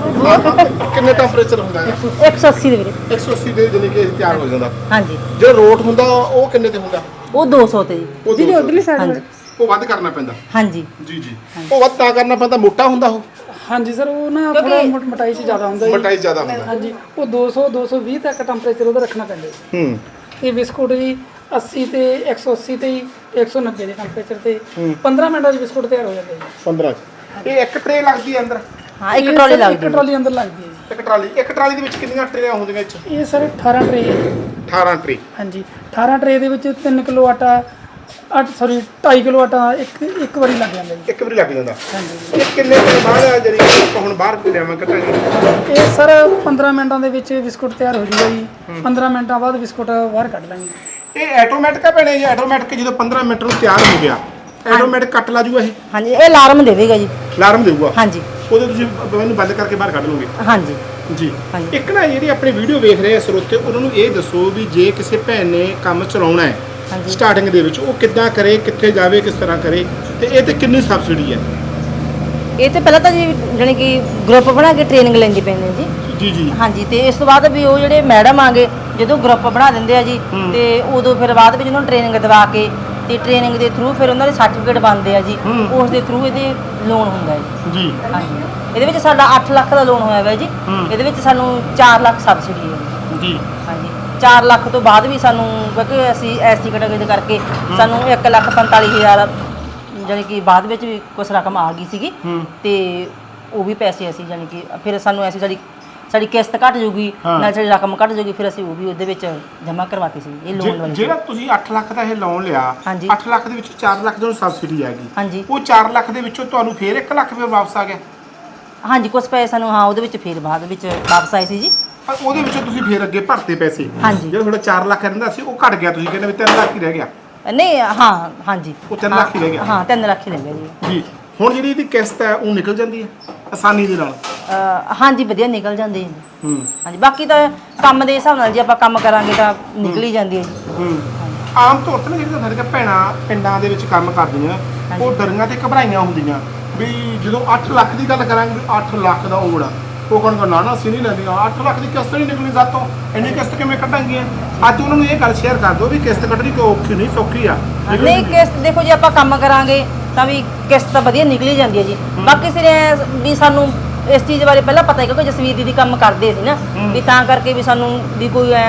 ਕਿੰਨੇ ਟੈਂਪਰੇਚਰ ਹੁੰਦਾ ਹੈ? 180 ਦੇ ਵੀਰੇ। 180 ਦੇ ਜਾਨੀ ਕਿ ਤਿਆਰ ਹੋ ਜਾਂਦਾ। ਹਾਂਜੀ। ਜਿਹੜਾ ਰੋਟ ਹੁੰਦਾ ਉਹ ਕਿੰਨੇ ਤੇ ਹੁੰਦਾ? ਉਹ 200 ਤੇ। ਜੀ ਉਹ ਦੀਦੀ 200 ਉਧਰਲੀ ਸਾਈਡ ਹਾਂਜੀ। ਉਹ ਵੱਧ ਕਰਨਾ ਪੈਂਦਾ। ਹਾਂਜੀ। ਜੀ ਜੀ। ਉਹ ਵੱਧ ਤਾਂ ਕਰਨਾ ਪੈਂਦਾ ਮੋਟਾ ਹੁੰਦਾ ਉਹ? ਹਾਂਜੀ ਸਰ ਉਹ ਨਾ ਥੋੜਾ ਮੋਟ ਮਟਾਈ 'ਚ ਜ਼ਿਆਦਾ ਹੁੰਦਾ ਜੀ। ਮੋਟਾਈ ਜ਼ਿਆਦਾ ਹੁੰਦਾ। ਹਾਂਜੀ ਉਹ 200 220 ਤੱਕ ਟੈਂਪਰੇਚਰ ਉਹਦਾ ਰੱਖਣਾ ਪੈਂਦਾ ਹੂੰ। ਇਹ ਬਿਸਕੁਟ ਜੀ 80 ਤੇ 180 ਤੇ ਜੀ, 190 ਦੇ ਟੈਂਪਰੇਚਰ ਤੇ 15 ਮਿੰਟਾਂ 'ਚ ਬਿਸਕੁਟ ਤਿਆਰ ਹੋ ਜਾਂਦਾ ਜੀ। 15 ਚ। ਇਹ ਇੱਕ ਟਰੇ ਲੱਗਦੀ ਹੈ ਅੰਦਰ? ਹਾਂ ਇੱਕ ਇਹ ਟਰਾਲੀ ਸਰ ਲੱਗ ਇੱਕ ਟਰਾਲੀ ਅੰਦਰ ਲੱਗਦੀ ਹੈ ਇੱਕ ਟਰਾਲੀ ਇੱਕ ਟਰਾਲੀ ਦੇ ਵਿੱਚ ਕਿੰਨੀਆਂ ਟਰੇਆਂ ਹੁੰਦੀਆਂ ਇਹ ਚ ਜੀ ਇਹ ਸਰ 18 ਟਰੇ ਹੈ। ਜੀ। 18 ਟਰੇ। ਹਾਂਜੀ 18 ਟਰੇ ਦੇ ਵਿੱਚ 3 ਕਿਲੋ ਆਟਾ 8 ਸੌਰੀ 2.5 ਕਿਲੋ ਆਟਾ ਇੱਕ ਇੱਕ ਵਾਰੀ ਲੱਗ ਜਾਂਦਾ ਜੀ। ਇੱਕ ਵਾਰੀ ਲੱਗ ਜਾਂਦਾ। ਹਾਂਜੀ। ਇਹ ਕਿੰਨੇ ਦਿਨ ਬਾਅਦ ਆ ਜਿਹੜੀ ਆਪਾਂ ਹੁਣ ਬਾਹਰ ਲਿਆਵਾਂ ਕੱਟਾਂਗੇ ਇਹ ਸਰ 15 ਮਿੰਟਾਂ ਦੇ ਵਿੱਚ ਬਿਸਕੁਟ ਤਿਆਰ ਹੋ ਜੂਗਾ ਜੀ। 15 ਮਿੰਟਾਂ ਬਾਅਦ ਬਿਸਕੁਟ ਬਾਹਰ ਕੱਢ ਲਾਂਗੇ। ਇਹ ਆਟੋਮੈਟਿਕ ਆ ਭੈਣੇ ਜੀ ਆਟੋਮੈਟਿਕ ਜਦੋਂ 15 ਮਿੰਟ ਨੂੰ ਤਿਆਰ ਹੋ ਗਿਆ ਆਟੋਮੈਟਿਕ ਕੱਟ ਲਾ ਜੂਗਾ ਇਹ? ਹਾਂਜੀ ਇਹ ਅਲਾਰਮ ਦੇਵੇਗਾ ਜੀ। ਅਲਾਰਮ ਦੇਊਗਾ? ਹਾਂਜੀ। ਉਹਦੇ ਤੁਸੀਂ ਮੈਨੂੰ ਬੰਦ ਕਰਕੇ ਬਾਹਰ ਕੱਢ ਲਓਗੇ? ਹਾਂਜੀ। ਜੀ। ਹਾਂਜੀ। ਇੱਕ ਨਾ ਜਿਹੜੀ ਆਪਣੀ ਵੀਡੀਓ ਵੇਖ ਰਹੇ ਆ ਸਰੋਤੇ ਉਹਨਾਂ ਨੂੰ ਇਹ ਦੱਸੋ ਵੀ ਜੇ ਕਿਸੇ ਭੈਣ ਨੇ ਕੰਮ ਚਲਾਉਣਾ ਹੈ ਹਾਂਜੀ। ਸਟਾਰਟਿੰਗ ਦੇ ਵਿੱਚ ਉਹ ਕਿੱਦਾਂ ਕਰੇ ਕਿੱਥੇ ਜਾਵੇ ਕਿਸ ਤਰ੍ਹਾਂ ਕਰੇ ਤੇ ਇਹ ਤੇ ਕਿੰਨੀ ਸਬਸਿਡੀ ਹੈ? ਇਹ ਤੇ ਪਹਿਲਾਂ ਤਾਂ ਜੀ ਜਾਣੀ ਕਿ ਗਰੁੱਪ ਬਣਾ ਕੇ ਟ੍ਰੇਨਿੰਗ ਲੈਂਦੀ ਪੈਂਦੀ ਹੈ ਜੀ। ਜੀ ਜੀ। ਹਾਂਜੀ ਤੇ ਇਸ ਤੋਂ ਬਾਅਦ ਵੀ ਉਹ ਜਿਹੜੇ ਮੈਡਮ ਆਗੇ ਜਦੋਂ ਗਰੁੱਪ ਬਣਾ ਦਿੰਦੇ ਆ ਜੀ ਤੇ ਉਦੋਂ ਫਿਰ ਬਾਅਦ ਵਿੱਚ ਉਹਨਾਂ ਨੂੰ ਟ੍ਰੇਨਿੰਗ ਦਵਾ ਕੇ ਤੇ ਟ੍ਰੇਨਿੰਗ ਦੇ ਥਰੂ ਫਿਰ ਉਹਨਾਂ ਦੇ ਸਰਟੀਫਿਕੇਟ ਬਣਦੇ ਆ ਜੀ। ਹੂੰ। ਉਸ ਦੇ ਥਰੂ ਇਹਦੇ ਲੋਨ ਹੁੰਦਾ ਹੈ ਜੀ। ਜੀ। ਹਾਂਜੀ। ਇਹਦੇ ਵਿੱਚ ਸਾਡਾ 8 ਲੱਖ ਦਾ ਲੋਨ ਹੋਇਆ ਹੋਇਆ ਜੀ। ਹੂੰ। ਇਹਦੇ ਵਿੱਚ ਸਾਨੂੰ 4 ਲੱਖ ਸਬਸਿਡੀ ਹੈ। ਜੀ। ਹਾਂਜੀ। 4 ਲੱਖ ਤੋਂ ਬਾਅਦ ਵੀ ਸਾਨੂੰ ਕਿਉਂਕਿ ਅਸੀਂ ਐਸਟੀ ਕੈਟਾਗਰੀ ਦੇ ਕਰਕੇ ਸਾਨੂੰ 1 ਲੱਖ 45000 ਜਾਣੀ ਕਿ ਬਾਅਦ ਵਿੱਚ ਵੀ ਕੁਝ ਰਕਮ ਆ ਗਈ ਸੀਗੀ ਹੂੰ। ਤੇ ਉਹ ਵੀ ਪੈਸੇ ਅਸੀਂ ਜਾਣੀ ਕਿ ਫਿਰ ਸਾਨੂੰ ਐਸੀ ਸਾਡੀ ਸਾਡੀ ਕਿਸ਼ਤ ਘਟ ਜੂਗੀ। ਨਾਲ ਸਾਡੀ ਰਕਮ ਘਟ ਜੂਗੀ ਫਿਰ ਅਸੀਂ ਉਹ ਵੀ ਉਹਦੇ ਵਿੱਚ ਜਮ੍ਹਾਂ ਕਰਵਾਤੀ ਸੀ ਇਹ ਲੋਨ ਵਾਲੀ। ਜਿਹੜਾ ਤੁਸੀਂ 8 ਲੱਖ ਦਾ ਇਹ ਲੋਨ ਲਿਆ ਹਾਂਜੀ। 8 ਲੱਖ ਦੇ ਵਿੱਚੋਂ 4 ਲੱਖ ਤੁਹਾਨੂੰ ਸਬਸਿਡੀ ਆ ਗਈ। ਹਾਂਜੀ। ਉਹ 4 ਲੱਖ ਦੇ ਵਿੱਚੋਂ ਤੁਹਾਨੂੰ ਫੇਰ 1 ਲੱਖ ਫਿਰ ਵਾਪਸ ਆ ਗਿਆ। ਹਾਂਜੀ ਕੁਝ ਪੈਸੇ ਸਾਨੂੰ ਹਾਂ ਉਹਦੇ ਵਿੱਚ ਫਿਰ ਬਾਅਦ ਵਿੱਚ ਵਾਪਸ ਆਏ ਸੀ ਜੀ। ਪਰ ਉਹਦੇ ਵਿੱਚੋਂ ਤੁਸੀਂ ਫੇਰ ਅੱਗੇ ਭਰਤੇ ਪੈਸੇ। ਹਾਂਜੀ। ਜਿਹੜਾ ਤੁਹਾਡਾ 4 ਲੱਖ ਰਹਿੰਦਾ ਸੀ ਉਹ ਘਟ ਗਿਆ ਤੁਸੀਂ ਕਹਿੰਦੇ ਵੀ 3 ਲੱਖ ਹੀ ਰਹਿ ਗਿਆ। ਨਹੀਂ ਹਾਂ ਹਾਂਜੀ। ਉਹ ਤਿੰਨ ਲੱਖ ਹੀ ਰਹਿ ਗਿਆ। ਹਾਂ 3 ਲੱਖ ਹੀ ਰਹਿ ਗਿਆ ਜੀ। ਜੀ। ਹੁਣ ਜਿਹੜੀ ਇਹਦੀ ਕਿਸ਼ਤ ਹੈ ਉਹ ਨਿਕਲ ਜਾਂਦੀ ਹੈ ਆਸਾਨੀ ਦੇ ਨਾਲ? ਅਹ ਹਾਂਜੀ ਵਧੀਆ ਨਿਕਲ ਜਾਂਦੇ ਜੀ ਹੂੰ। ਹਾਂਜੀ ਬਾਕੀ ਤਾਂ ਕੰਮ ਦੇ ਹਿਸਾਬ ਨਾਲ ਜੇ ਆਪਾਂ ਕੰਮ ਕਰਾਂਗੇ ਤਾਂ ਨਿਕਲ ਹੀ ਜਾਂਦੀ ਹੈ। ਜੀ ਹੂੰ ਆਮ ਤੌਰ ਤੇ ਨਾ ਜਿਹੜੀਆਂ ਸਾਡੀਆਂ ਭੈਣਾਂ ਪਿੰਡਾਂ ਦੇ ਵਿੱਚ ਕੰਮ ਕਰਦੀਆਂ ਉਹ ਡਰੀਆਂ ਤੇ ਘਬਰਾਈਆਂ ਹੁੰਦੀਆਂ। ਵੀ ਜਦੋਂ 8 ਲੱਖ ਦੀ ਗੱਲ ਕਰਾਂਗੇ ਵੀ 8 ਲੱਖ ਦਾ ਓੜ ਆ ਉਹ ਕਹਣਗਾ ਨਾ ਨਾ ਅਸੀਂ ਨਹੀਂ ਲੈਂਦੀਆਂ 8 ਲੱਖ ਦੀ ਕਿਸ਼ਤ ਨਹੀਂ ਨਿਕਲਣੀ ਸਾਤੋਂ। ਇੰਨੀ ਕਿਸ਼ਤ ਕਿਵੇਂ ਕੱਢਾਂਗੀਆਂ? ਅੱਜ ਉਹਨਾਂ ਨੂੰ ਇਹ ਗੱਲ ਸ਼ੇਅਰ ਕਰ ਦਿਓ ਵੀ ਕਿਸ਼ਤ ਕੱਢਣੀ ਕੋਈ ਔਖੀ ਨਹੀਂ ਸੌਖੀ ਆ। ਨਹੀਂ। ਕਿਸ਼ਤ ਦੇਖੋ ਜੇ ਆਪਾਂ ਕੰਮ ਕਰਾਂਗੇ। ਤਾਂ ਵੀ ਕਿਸ਼ਤ ਤਾਂ ਵਧੀਆ ਨਿਕਲ ਹੀ ਜਾਂਦੀ ਹੈ ਜੀ। ਬਾਕੀ ਸਿਰੇ ਵੀ ਸਾਨੂੰ ਇਸ ਚੀਜ਼ ਬਾਰੇ ਪਹਿਲਾਂ ਪਤਾ ਹੈ ਕਿਉਂਕਿ ਜਸਵੀਰ ਦੀਦੀ ਕੰਮ ਕਰਦੇ ਸੀ ਨਾ। ਵੀ ਤਾਂ ਕਰਕੇ ਵੀ ਸਾਨੂੰ ਵੀ ਕੋਈ ਐ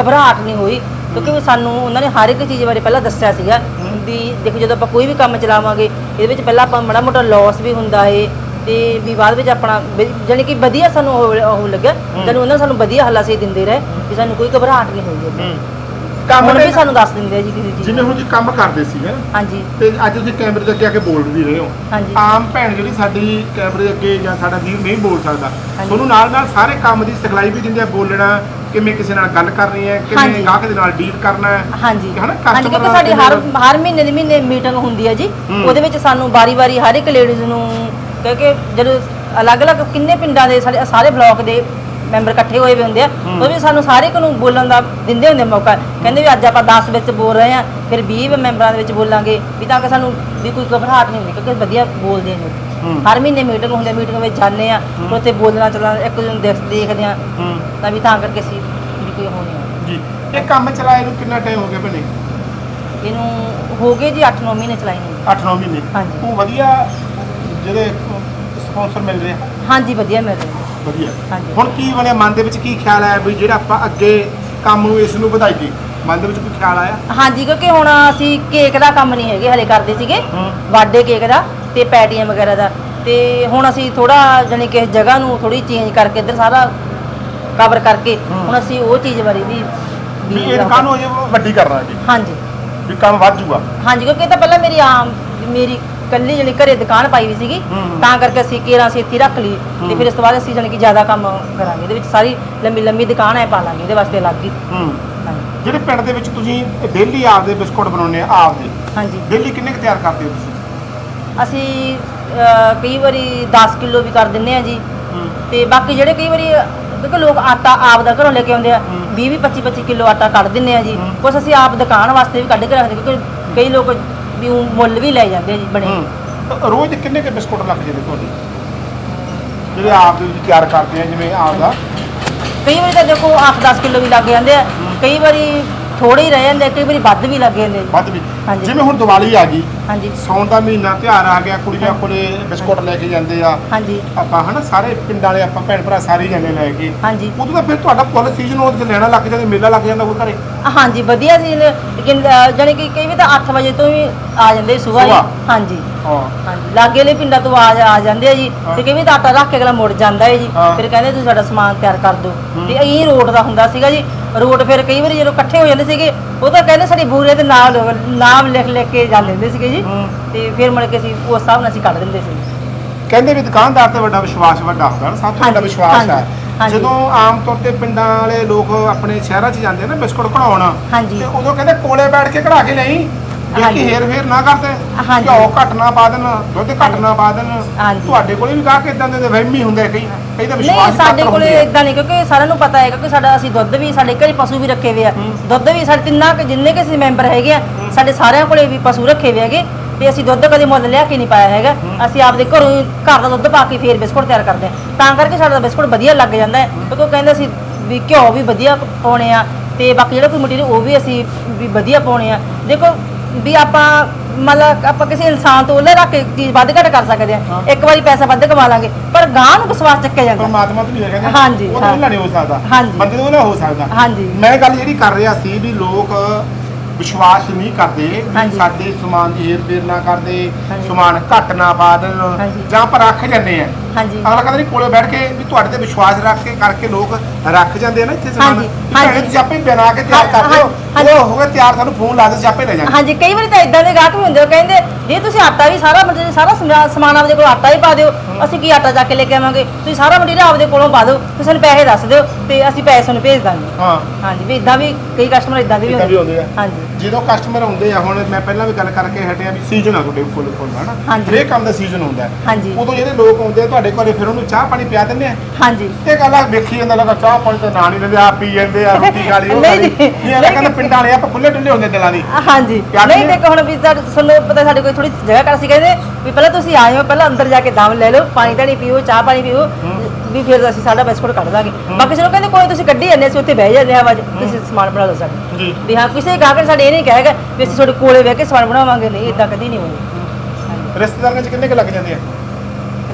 ਘਬਰਾਹਟ ਨਹੀਂ ਹੋਈ। ਕਿਉਂਕਿ ਵੀ ਸਾਨੂੰ ਉਹਨਾਂ ਨੇ ਹਰ ਇੱਕ ਚੀਜ਼ ਬਾਰੇ ਪਹਿਲਾਂ ਦੱਸਿਆ ਸੀਗਾ। ਵੀ ਦੇਖੋ ਜਦੋਂ ਆਪਾਂ ਕੋਈ ਵੀ ਕੰਮ ਚਲਾਵਾਂਗੇ ਇਹਦੇ ਵਿੱਚ ਪਹਿਲਾਂ ਆਪਾਂ ਮਾੜਾ ਮੋਟਾ ਲਾਸ ਵੀ ਹੁੰਦਾ ਏ। ਤੇ ਵੀ ਬਾਅਦ ਵਿੱਚ ਆਪਣਾ ਜਾਣੀ ਕਿ ਵਧੀਆ ਸਾਨੂੰ ਉਹ ਉਹ ਲੱਗਿਆ। ਜਾਨੂੰ ਉਹਨਾਂ ਨੇ ਸਾਨੂੰ ਵਧੀਆ ਹਲਾਸੇ ਦਿੰਦੇ ਰਹੇ ਵੀ ਸਾਨੂੰ ਕੋਈ ਘਬਰਾਹਟ ਨਹੀਂ ਹੋਈ। ਉਹਦੀ। ਕੰਮ ਹੁਣ ਵੀ ਸਾਨੂੰ ਦੱਸ ਦਿੰਦੇ ਆ ਜੀ ਕਿਸੇ ਚੀਜ਼ ਜਿਵੇਂ ਹੁਣ ਜੀ ਕੰਮ ਕਰਦੇ ਸੀਗੇ ਨਾ ਹਾਂਜੀ। ਤੇ ਅੱਜ ਤੁਸੀਂ ਕੈਮਰੇ ਦੇ ਅੱਗੇ ਆ ਕੇ ਬੋਲ ਵੀ ਰਹੇ ਹੋ। ਹਾਂਜੀ। ਆਮ ਭੈਣ ਜਿਹੜੀ ਸਾਡੀ ਕੈਮਰੇ ਦੇ ਅੱਗੇ ਜਾਂ ਸਾਡਾ ਵੀਰ ਨਹੀਂ ਬੋਲ ਸਕਦਾ। ਤੁਹਾਨੂੰ ਨਾਲ ਨਾਲ ਸਾਰੇ ਕੰਮ ਦੀ ਸਿਖਲਾਈ ਵੀ ਦਿੰਦੇ ਆ ਬੋਲਣਾ ਕਿਵੇਂ ਕਿਸੇ ਨਾਲ ਗੱਲ ਕਰਨੀ ਹੈ ਕਿਵੇਂ ਹਾਂਜੀ। ਗਾਹਕ ਦੇ ਨਾਲ ਡੀਲ ਕਰਨਾ ਹੈ। ਹਾਂਜੀ। ਹਨਾ, ਹਾਂਜੀ customer ਕਿਉਂਕਿ ਸਾਡੀ ਹਰ ਕਿਵੇਂ- ਹਰ ਮਹੀਨੇ ਦੇ ਮਹੀਨੇ ਮੀਟਿੰਗ ਹੁੰਦੀ ਹੈ ਜੀ। ਹੂੰ। ਉਹਦੇ ਵਿੱਚ ਸਾਨੂੰ ਵਾਰੀ-ਵਾਰੀ ਹਰ ਇੱਕ ਲੇਡੀਜ਼ ਨੂੰ ਕਿਉਂਕਿ ਜਦੋਂ ਅਲੱਗ-ਅਲੱਗ ਕਿੰਨੇ ਪਿੰਡਾਂ ਦੇ ਸਾਡੇ ਸਾਰੇ ਬਲਾਕ ਦੇ ਮੈਂਬਰ ਇਕੱਠੇ ਹੋਏ ਹੋਏ ਹੁੰਦੇ ਆ ਉਹ ਵੀ ਸਾਨੂੰ ਸਾਰੇ ਨੂੰ ਬੋਲਣ ਦਾ ਦਿੰਦੇ ਹੁੰਦੇ ਮੌਕਾ। ਕਹਿੰਦੇ ਵੀ ਅੱਜ ਆਪਾਂ 10 ਵਿੱਚ ਬੋਲ ਰਹੇ ਆ ਫਿਰ 20 ਮੈਂਬਰਾਂ ਦੇ ਵਿੱਚ ਬੋਲਾਂਗੇ ਵੀ ਤਾਂ ਕਿ ਸਾਨੂੰ ਵੀ ਕੋਈ ਘਬਰਾਹਟ ਨਹੀਂ ਹੁੰਦੀ ਕਿਉਂਕਿ ਵਧੀਆ ਬੋਲਦੇ ਨੇ ਹੂੰ। ਹਰ ਮਹੀਨੇ ਮੀਟਿੰਗ ਹੁੰਦੀ ਮੀਟਿੰਗ ਵਿੱਚ ਜਾਂਦੇ ਆ ਉੱਥੇ ਬੋਲਣਾ ਚੱਲਣਾ ਇੱਕ ਦੂਜੇ ਨੂੰ ਦੇਖ- ਦੇਖਦੇ ਆ। ਤਾਂ ਵੀ ਤਾਂ ਕਰਕੇ ਅਸੀਂ ਵੀ ਕੋਈ ਹੋ ਨਹੀਂ ਜੀ। ਇਹ ਕੰਮ ਚਲਾਏ ਨੂੰ ਕਿੰਨਾ ਟਾਈਮ ਹੋ ਗਿਆ ਭੈਣੇ? ਇਹਨੂੰ ਹੋ ਗਏ ਜੀ 8-9 ਮਹੀਨੇ ਚਲਾਈ ਨੂੰ। 8-9 ਮਹੀਨੇ? ਹਾਂਜੀ। ਉਹ ਵਧੀਆ ਜਿਹੜੇ ਸਪਾਂਸਰ ਮਿਲ ਰਹੇ ਆ। ਹਾਂਜੀ ਵਧੀਆ ਮਿਲ ਰਿਹਾ ਵਧੀਆ। ਹਾਂਜੀ। ਹੁਣ ਕੀ ਬਣਿਆ? ਮਨ ਦੇ ਵਿੱਚ ਕੀ ਖਿਆਲ ਆਇਆ ਵੀ ਜਿਹੜਾ ਆਪਾਂ ਅੱਗੇ ਕੰਮ ਨੂੰ ਇਸ ਨੂੰ ਵਧਾਈਏ? ਮਨ ਦੇ ਵਿੱਚ ਕੋਈ ਖਿਆਲ ਆਇਆ? ਹਾਂਜੀ ਕਿਉਂਕਿ ਹੁਣ ਅਸੀਂ ਕੇਕ ਦਾ ਕੰਮ ਨਹੀਂ ਹੈਗੇ ਹਲੇ ਕਰਦੇ ਸੀਗੇ। ਹੂੰ। ਬਰਥਡੇ ਕੇਕ ਦਾ ਤੇ ਪੈਟੀਆਂ ਵਗੈਰਾ ਦਾ। ਤੇ ਹੁਣ ਅਸੀਂ ਥੋੜਾ ਜਾਨੀ ਕਿ ਇਸ ਜਗ੍ਹਾ ਨੂੰ ਥੋੜੀ ਚੇਂਜ ਕਰਕੇ ਇੱਧਰ ਸਾਰਾ ਕਵਰ ਕਰਕੇ ਹੂੰ। ਹੁਣ ਅਸੀਂ ਉਹ ਚੀਜ਼ ਬਾਰੇ ਵੀ ਵੀ ਇਹ ਦੁਕਾਨ ਨੂੰ ਅਜੇ ਵੱਡੀ ਕਰਨਾ ਜੀ। ਹਾਂਜੀ। ਵੀ ਕੰਮ ਵੱਧ ਜੂਗਾ। ਹਾਂਜੀ ਕਿਉਂਕਿ ਇਹ ਤਾਂ ਪਹਿਲਾਂ ਮੇਰੀ ਆਮ ਮੇਰੀ ਕੱਲੀ ਜਿਹੜੀ ਘਰੇ ਦੁਕਾਨ ਪਾਈ ਵੀ ਸੀਗੀ ਹੂੰ। ਤਾਂ ਕਰਕੇ ਅਸੀਂ ਕੇਰਾਂ ਅਸੀਂ ਇੱਥੇ ਹੀ ਰੱਖ ਲਈ ਤੇ ਫਿਰ ਇਸ ਤੋਂ ਬਾਅਦ ਅਸੀਂ ਜਾਣੀ ਕਿ ਜ਼ਿਆਦਾ ਕੰਮ ਕਰਾਂਗੇ। ਇਹਦੇ ਵਿੱਚ ਸਾਰੀ ਲੰਮੀ ਲੰਮੀ ਦੁਕਾਨ ਹੈ ਪਾ ਲਾਂਗੇ ਇਹਦੇ ਵਾਸਤੇ ਅਲੱਗ ਹੀ। ਹੂੰ। ਹਾਂਜੀ। ਜਿਹੜੇ ਪਿੰਡ ਦੇ ਵਿੱਚ ਤੁਸੀਂ ਡੇਲੀ ਆਪਦੇ ਬਿਸਕੁਟ ਬਣਾਉਂਦੇ ਆ ਆਪਦੇ? ਹਾਂਜੀ। ਡੇਲੀ ਕਿੰਨੇ ਕੁ ਤਿਆਰ ਕਰਦੇ ਹੋ ਤੁਸੀਂ? ਅਸੀਂ ਅਹ, ਕਈ ਵਾਰੀ 10 ਕਿਲੋ ਵੀ ਕਰ ਦਿੰਨੇ ਆ ਜੀ। ਹੂੰ। ਤੇ ਬਾਕੀ ਜਿਹੜੇ ਕਈ ਵਾਰੀ ਕਿਉਂਕਿ ਲੋਕ ਆਟਾ ਆਪ ਦਾ ਘਰੋਂ ਲੈ ਕੇ ਆਉਂਦੇ ਆ 20 20 25 25 ਕਿਲੋ ਆਟਾ ਕੱਢ ਦਿੰਨੇ ਆ ਜੀ। ਹੂੰ। ਕੁਛ ਅਸੀਂ ਆਪ ਦੁਕਾਨ ਵਾਸਤੇ ਵੀ ਕੱਢ ਕੇ ਰੱਖਦੇ ਕਿਉਂਕਿ ਕਈ ਲੋਕ ਵੀ ਊਂ ਮੁੱਲ ਵੀ ਲੈ ਜਾਂਦੇ ਜੀ ਬਣੇ। ਹੂੰ। ਰੋਜ਼ ਦੇ ਕਿੰਨੇ ਕੁ ਬਿਸਕੁਟ ਲੱਗ ਜਾਂਦੇ ਤੁਹਾਡੇ? ਜਿਹੜੇ ਆਪ ਦੇ ਵਿੱਚ ਤਿਆਰ ਕਰਦੇ ਆ ਜਿਵੇਂ ਆਪਦਾ ਕਈ ਵਾਰੀ ਤਾਂ ਦੇਖੋ 8-10 ਕਿਲੋ ਵੀ ਲੱਗ ਜਾਂਦੇ ਆ। ਕਈ ਵਾਰੀ ਥੋੜੇ ਹੀ ਰਹਿ ਜਾਂਦੇ ਆ ਕਈ ਵਾਰੀ ਵੱਧ ਵੀ ਲੱਗ ਜਾਂਦੇ ਆ। ਵੱਧ ਵੀ। ਹਾਂਜੀ। ਜਿਵੇਂ ਹੁਣ ਦੀਵਾਲੀ ਆ ਗਈ ਹਾਂਜੀ। ਸੌਣ ਦਾ ਮਹੀਨਾ ਤਿਉਹਾਰ ਆ ਗਿਆ ਕੁੜੀਆਂ ਕੋਲੇ ਬਿਸਕੁਟ ਲੈ ਕੇ ਜਾਂਦੇ ਆ। ਹਾਂਜੀ। ਆਪਾਂ ਹਨਾ ਸਾਰੇ ਪਿੰਡਾਂ ਵਾਲੇ ਆਪਾਂ ਭੈਣ ਭਰਾ ਸਾਰੇ ਹੀ ਜਾਂਦੇ ਲੈ ਕੇ। ਹਾਂਜੀ। ਉਦੋਂ ਤਾਂ ਫਿਰ ਤੁਹਾਡਾ ਫੁੱਲ ਸੀਜ਼ਨ ਉਹਦੇ 'ਚ ਲੈਣਾ ਲੱਗ ਜਾਂਦਾ ਮੇਲਾ ਲੱਗ ਜਾਂਦਾ ਉਹ ਘਰੇ। ਹਾਂਜੀ ਵਧੀਆ ਸੀ ਲੇਕਿਨ ਅਹ, ਜਾਣੀ ਕਿ ਕਈ ਵਾਰ ਤਾਂ 8 ਵਜੇ ਤੋਂ ਵੀ ਆ ਜਾਂਦੇ ਸਵੇਰ ਹੀ। ਸੁਬਾਹ? ਹਾਂਜੀ। ਹਾਂ। ਹਾਂਜੀ। ਲਾਗੇ ਵਾਲੇ ਪਿੰਡਾਂ ਤੋਂ ਆ ਆ ਜਾਂਦੇ ਆ ਜੀ। ਹਾਂ। ਤੇ ਕਿਵੇਂ ਤਾਂ ਆਟਾ ਰੱਖ ਕੇ ਅਗਲਾ ਮੁੜ ਜਾਂਦਾ ਹੈ ਜੀ। ਹਾਂ। ਫਿਰ ਕਹਿੰਦੇ ਤੁਸੀਂ ਸਾਡਾ ਸਮਾਨ ਤਿਆਰ ਕਰ ਦਿਓ। ਹੂੰ। ਤੇ ਇਹ ਰੋਡ ਦਾ ਹੁੰਦਾ ਸੀਗਾ ਜੀ। ਰੋਡ ਫਿਰ ਕਈ ਵਾਰੀ ਜਦੋਂ ਇਕੱਠੇ ਹੋ ਜਾਂਦੇ ਸੀਗੇ ਉਹ ਤਾਂ ਕਹਿੰਦੇ ਸਾਡੀ ਬੂਰੇ ਦੇ ਨਾਮ ਨਾਮ ਲਿਖ ਲਿਖ ਕੇ ਜਾਂਦੇ ਹੁੰਦੇ ਸੀਗੇ ਜੀ। ਤੇ ਫਿਰ ਮੁੜ ਕੇ ਅਸੀਂ ਉਸ ਹਿਸਾਬ ਨਾਲ ਅਸੀਂ ਕੱਢ ਦਿੰਦੇ ਸੀ। ਕਹਿੰਦੇ ਵੀ ਦੁਕਾਨਦਾਰ ਤੇ ਵੱਡਾ ਵਿਸ਼ਵਾਸ ਵੱਡਾ ਹੁੰਦਾ ਨਾ ਸਭ ਤੋਂ ਵੱਡਾ ਵਿਸ਼ਵਾਸ ਹੈ। ਜਦੋਂ ਆਮ ਤੌਰ ਤੇ ਪਿੰਡਾਂ ਵਾਲੇ ਲੋਕ ਆਪਣੇ ਸ਼ਹਿਰਾਂ 'ਚ ਜਾਂਦੇ ਨਾ ਬਿਸਕੁਟ ਕਢਾਉਣ ਤੇ ਉਦੋਂ ਕਹਿੰਦੇ ਕੋਲੇ ਬੈਠ ਕੇ ਕਢਾ ਕੇ ਲਈ। ਦੇਖੀ ਹਾਂਜੀ। ਹੇਰ ਫੇਰ ਨਾ ਕਰਦੇ। ਹਾਂਜੀ। ਘਿਓ ਘੱਟ ਨਾ ਪਾ ਦੇਣ ਦੁੱਧ ਘੱਟ ਨਾ ਪਾ ਦੇਣ। ਹਾਂਜੀ। ਤੁਹਾਡੇ ਕੋਲੇ ਵੀ ਗਾਹਕ ਇਦਾਂ ਦੇ ਵਹਿਮੀ ਹੁੰਦੇ ਕਈ ਕਈ ਤਾਂ ਵਿਸ਼ਵਾਸ ਨਹੀਂ ਸਾਡੇ ਪਾਤਰ ਕੋਲੇ ਹੁੰਦੇ ਆ। ਇਦਾਂ ਨਹੀਂ ਕਿਉਂਕਿ ਸਾਰਿਆਂ ਨੂੰ ਪਤਾ ਹੈਗਾ ਕਿ ਸਾਡਾ ਅਸੀਂ ਦੁੱਧ ਵੀ ਸਾਡੇ ਘਰੇ ਪਸ਼ੂ ਵੀ ਰੱਖੇ ਹੋਏ ਆ। ਦੁੱਧ ਵੀ ਸਾਡੇ ਤਿੰਨਾਂ ਕੁ ਜਿੰਨੇ ਕਿ ਅਸੀਂ ਮੈਂਬਰ ਹੈਗੇ ਆ ਸਾਡੇ ਸਾਰਿਆਂ ਕੋਲੇ ਵੀ ਪਸ਼ੂ ਰੱਖੇ ਹੋਏ ਹੈਗੇ ਤੇ ਅਸੀਂ ਦੁੱਧ ਕਦੇ ਮੁੱਲ ਲਿਆ ਕੇ ਨਹੀਂ ਪਾਇਆ ਹੈਗਾ। ਅਸੀਂ ਆਪਦੇ ਘਰੋਂ ਹੀ ਘਰ ਦਾ ਦੁੱਧ ਪਾ ਕੇ ਫੇਰ ਬਿਸਕੁਟ ਤਿਆਰ ਕਰਦੇ ਆ। ਤਾਂ ਕਰਕੇ ਸਾਡਾ ਬਿਸਕੁਟ ਵਧੀਆ ਲੱਗ ਜਾਂਦਾ ਹੈ। ਕਿਉਂਕਿ ਉਹ ਕਹਿੰਦੇ ਅਸੀਂ ਵੀ ਘਿਓ ਵੀ ਵਧੀਆ ਪਾਉਣੇ ਆ ਤੇ ਬਾਕੀ ਜਿਹੜਾ ਕੋਈ ਮਟੀਰੀਅਲ ਉਹ ਵੀ ਅਸੀਂ ਵੀ ਵਧੀਆ ਪਾਉਣੇ ਆ। ਦੇਖੋ ਵੀ ਆਪਾਂ ਮਤਲਬ ਆਪਾਂ ਕਿਸੇ ਇਨਸਾਨ ਤੋਂ ਉਹਲੇ ਰੱਖ ਕੇ ਚੀਜ਼ ਵੱਧ ਘੱਟ ਕਰ ਸਕਦੇ ਆ ਹਾਂ। ਇੱਕ ਵਾਰੀ ਪੈਸਾ ਵੱਧ ਕਮਾ ਲਾਂਗੇ ਪਰ ਗਾਂ ਨੂੰ ਵਿਸ਼ਵਾਸ ਚੱਕਿਆ ਜਾਂਦਾ ਪਰਮਾਤਮਾ ਤੋਂ ਨਹੀਂ ਕਹਿੰਦੇ ਹਾਂਜੀ, ਉਹ ਤਾਂ ਹਾਂ। ਉਹਨਾਂ ਨਹੀਂ ਹੋ ਸਕਦਾ ਹਾਂਜੀ। ਬੰਦੇ ਤੋਂ ਉਹਨਾਂ ਹੋ ਸਕਦਾ ਹਾਂਜੀ। ਮੈਂ ਗੱਲ ਜਿਹੜੀ ਕਰ ਰਿਹਾ ਸੀ ਵੀ ਲੋਕ ਵਿਸ਼ਵਾਸ ਨਹੀਂ ਕਰਦੇ ਵੀ ਹਾਂਜੀ। ਸਾਡੇ ਸਮਾਨ ਦੀ ਹੇਰ ਫੇਰ ਨਾ ਕਰਦੇ ਹਾਂਜੀ। ਸਮਾਨ ਘੱਟ ਨਾ ਪਾ ਦੇਣ ਹਾਂਜੀ। ਜਾਂ ਪਰ ਰੱਖ ਜਾਂਦੇ ਆ ਹਾਂਜੀ। ਅਗਲਾ ਕਹਿੰਦਾ ਨਹੀਂ ਕੋਲੇ ਬੈਠ ਕੇ ਵੀ ਤੁਹਾਡੇ ਤੇ ਵਿਸ਼ਵਾਸ ਰੱਖ ਕੇ ਕਰਕੇ ਲੋਕ ਰੱਖ ਜਾਂਦੇ ਆ ਨਾ ਇੱਥੇ ਸਮਾਨ ਹਾਂਜੀ, ਹਾਂਜੀ। ਤੁਸੀਂ ਆਪੇ ਬਣਾ ਕੇ ਤਿਆਰ ਹਾਂ, ਕਰ ਦਿਓ। ਹਾਂਜੀ। ਉਹ ਹੋਵੇ ਤਿਆਰ ਤੁਹਾਨੂੰ ਫੋਨ ਲਾ ਦੇ ਤੁਸੀਂ ਆਪੇ ਲੈ ਜਾਣਾ। ਹਾਂਜੀ ਕਈ ਵਾਰੀ ਤਾਂ ਇਦਾਂ ਦੇ ਗਾਹਕ ਵੀ ਹੁੰਦੇ ਉਹ ਕਹਿੰਦੇ ਜੇ ਤੁਸੀਂ ਆਟਾ ਵੀ ਸਾਰਾ ਮਟੀਰੀਅਲ ਸਾਰਾ ਸਮਾ- ਸਮਾਨ ਆਪਦੇ ਕੋਲ ਆਟਾ ਹੀ ਪਾ ਦਿਓ। ਅਸੀਂ ਕੀ ਆਟਾ ਚੱਕ ਕੇ ਲੈ ਕੇ ਆਵਾਂਗੇ? ਤੁਸੀਂ ਸਾਰਾ ਮਟੀਰੀਅਲ ਆਪਦੇ ਕੋਲੋਂ ਪਾ ਦਿਓ ਤੁਸੀਂ ਸਾਨੂੰ ਪੈਸੇ ਦੱਸ ਦਿਓ ਤੇ ਅਸੀਂ ਪੈਸੇ ਤੁਹਾਨੂੰ ਭੇਜ ਦਾਂਗੇ। ਹਾਂ। ਹਾਂਜੀ ਵੀ ਇਦਾਂ ਵੀ ਕਈ ਕਸਟਮਰ ਇਦਾਂ ਦੇ ਵੀ ਇੱਦਾਂ ਵੀ ਹੁੰਦੇ ਆ। ਹਾਂਜੀ। ਜਦੋਂ ਕਸਟਮਰ ਆਉਂਦੇ ਆ ਹੁਣ ਮੈਂ ਪਹਿਲਾਂ ਵੀ ਗੱਲ ਕਰਕੇ ਹਟਿਆ ਵੀ ਸੀਜ਼ਨ ਆ ਤੁਹਾਡੇ ਕੋਲ ਕੋਲ ਹਨਾ? ਹਾਂਜੀ। ਹਰੇਕ ਕੰਮ ਦਾ ਸੀਜ਼ਨ ਹੁੰਦਾ ਹੈ। ਹਾਂਜੀ। ਉਦੋਂ ਜਿਹੜੇ ਲੋਕ ਆਉਂਦੇ ਆ ਤੁਹਾਡੇ ਘਰੇ ਫਿਰ ਉਹਨੂੰ ਚਾਹ ਪਾਣੀ ਪਿਆ ਦਿੰਦੇ ਆ? ਹਾਂਜੀ। ਇਹ ਗੱਲ ਆ ਵੇਖੀ ਜਾਂਦਾ ਲੱਗਾ ਚਾਹ ਪਾਣੀ ਤਾਂ ਨਾ ਨਹੀਂ ਲੈਂਦੇ ਆ ਪੀ ਜਾਂਦੇ ਆ ਰੋਟੀ ਖਾ ਲਈ ਉਹ ਖਾ ਨਹੀਂ ਲਈ। ਨਹੀਂ। ਇਹ ਕਹਿੰਦਾ ਪਿੰਡਾਂ ਵਾਲੇ ਆਪਾਂ ਖੁੱਲੇ ਡੁੱਲੇ ਹੁੰਦੇ ਦਿਲਾਂ ਦੀ। ਹਾਂਜੀ। ਨਹੀਂ ਨਹੀਂ? ਦੇਖੋ ਹੁਣ ਵੀ ਸਾਡੇ- ਤੁਹਾਨੂੰ ਪਤਾ ਸਾਡੇ ਕੋਈ ਥੋੜੀ ਜਗ੍ਹਾ ਕਰ ਸੀ ਕਹਿੰਦੇ ਵੀ ਪਹਿਲਾਂ ਤੁਸੀਂ ਆਏ ਹੋ ਪਹਿਲਾਂ ਅੰਦਰ ਜਾ ਕੇ ਦਮ ਲੈ ਲਓ ਪਾਣੀ ਧਾਣੀ ਪੀਓ ਚਾਹ ਪਾਣੀ ਪੀਓ। ਵੀ ਫਿਰ ਅਸੀਂ ਸਾਡਾ ਬਿਸਕੁਟ ਕੱਢ ਦਾਂਗੇ। ਬਾਕੀ ਚਲੋ ਕਹਿੰਦੇ ਕੋਈ ਤੁਸੀਂ ਕੱਢੀ ਜਾਂਦੇ ਅਸੀਂ ਉੱਥੇ ਬਹਿ ਜਾਂਦੇ ਆ ਆਵਾਜ਼। ਤੁਸੀਂ ਸਮਾਨ ਬਣਾ ਲਓ ਸਾਡਾ ਜੀ। ਵੀ ਹਾਂ ਕਿਸੇ ਗਾਹਕ ਨੇ ਸਾਡੇ ਇਹ ਨਹੀਂ ਕਹੇਗਾ ਵੀ ਅਸੀਂ ਤੁਹਾਡੇ ਕੋਲੇ ਬਹਿ ਕੇ ਸਮਾਨ ਬਣਾਵਾਂਗੇ। ਨਹੀਂ ਇਦਾਂ ਕਦੀ ਨਹੀਂ ਹੋਣੀ ਰਿਸ਼ਤੇਦਾਰਾਂ 'ਚ ਕਿੰਨੇ ਕੁ ਲੱਗ ਜਾਂਦੇ ਆ?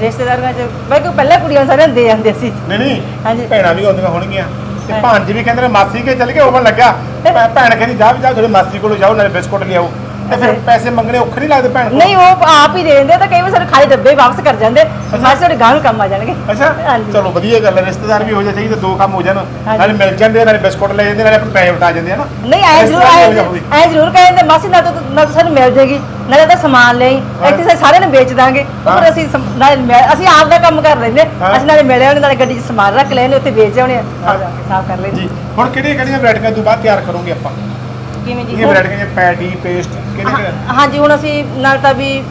ਰਿਸ਼ਤੇਦਾਰਾਂ ਚ ਬਈ ਕੋਈ ਪਹਿਲਾਂ ਕੁੜੀਆਂ ਸਾਰਿਆਂ ਨੂੰ ਦੇ ਜਾਂਦੇ ਸੀ। ਨਹੀਂ ਨਹੀਂ ਹਾਂਜੀ। ਭੈਣਾਂ ਵੀ ਆਉਂਦੀਆਂ ਹੋਣਗੀਆਂ। ਤੇ ਹਾਂ। ਭਾਂਜ ਵੀ ਕਹਿੰਦੇ ਨੇ ਮਾਸੀ ਕੇ ਚੱਲ ਕੇ ਹੋਵਣ ਲੱਗਾ। ਭੈ- ਭੈਣ ਕਹਿੰਦੀ ਜਾ ਵੀ ਜਾ ਤੁਹਾਡੀ ਮਾਸੀ ਕੋਲ ਜਾਓ ਨਾਲੇ ਬਿਸਕੁਟ ਲਿਆਓ। ਤੇ ਫਿਰ ਪੈਸੇ ਮੰਗਣੇ ਔਖੇ ਨਹੀਂ ਲੱਗਦੇ ਭੈਣ ਕੋਲ? ਨਹੀਂ ਉਹ ਆਪ ਹੀ ਦੇ ਦਿੰਦੇ ਤਾਂ ਕਈ ਵਾਰ ਸਾਡੇ ਖਾਲੀ ਡੱਬੇ ਵਾਪਸ ਕਰ ਜਾਂਦੇ ਮਾਸੇ ਸਾਡੇ ਗਾਹਕ ਕੰਮ ਆ ਜਾਣਗੇ। ਅੱਛਾ। ਹਾਂਜੀ। ਚਲੋ ਵਧੀਆ ਗੱਲ ਹੈ ਰਿਸ਼ਤੇਦਾਰ ਵੀ ਹੋ ਜਾ ਚਾਹੀਦਾ ਦੋ ਕੰਮ ਹੋ ਜਾਣ। ਹਾਂਜੀ। ਨਾਲੇ ਮਿਲ ਜਾਂਦੇ ਆ, ਨਾਲੇ ਬਿਸਕੁਟ ਲੈ ਜਾਂਦੇ ਨਾਲੇ ਆਪਣੇ ਪੈਸੇ ਵਟਾ ਜਾਂਦੇ ਆ ਨਾ। ਨਹੀਂ ਐ ਜ਼ਰੂਰ ਰਿਸ਼ਤੇਦਾਰ ਐ ਜ਼ਰੂਰ ਕਹਿੰਦੇ ਮਾਸੀ ਨਾ ਤਾਂ ਨਾ ਤਾਂ ਸਾਨੂੰ ਮਿਲ ਜੇਗੀ ਨਾਲੇ ਤਾਂ ਸਮਾਨ ਲਈ ਹਾਂ। ਇੱਥੇ ਅਸੀਂ ਸਾਰਿਆਂ ਨੂੰ ਵੇਚ ਦਾਂਗੇ। ਹਾਂ। ਫਿਰ ਅਸੀਂ ਸਮ- ਨਾਲੇ ਮਿਲ- ਅਸੀਂ ਆਪ ਦਾ ਕੰਮ ਕਰ ਲੈਂਦੇ ਹਾਂ। ਅਸੀਂ ਨਾਲੇ ਮਿਲੇ ਹੋਣੇ ਨਾਲੇ ਗੱਡੀ 'ਚ ਸਮਾਨ ਰੱਖ ਲੈਣੇ ਉੱਥੇ ਵੇਚ ਆਉਣੇ ਆ। ਹਾਂ। ਸਾਫ਼ ਕਰ ਲੈਂਦੇ। ਜੀ। ਹੁਣ ਕਿਹੜੀਆਂ ਕਿਹੜੀਆਂ ਵੈਰਾਈਟੀਆਂ ਤੋਂ ਬਾਅਦ ਤਿਆਰ ਕਰੋਗੇ ਆਪਾਂ? ਕਿਵੇਂ ਜੀ? ਇਹ ਵੈਰਾਈਟੀਆਂ ਜਿਵੇਂ ਪੈਟੀ ਪੇਸਟ ਕਿਹੜੇ ਕਿਹੜੇ ਹਾਂ- ਹਾਂਜੀ ਹੁਣ ਅਸੀਂ ਨਾਲ ਤਾਂ ਵੀ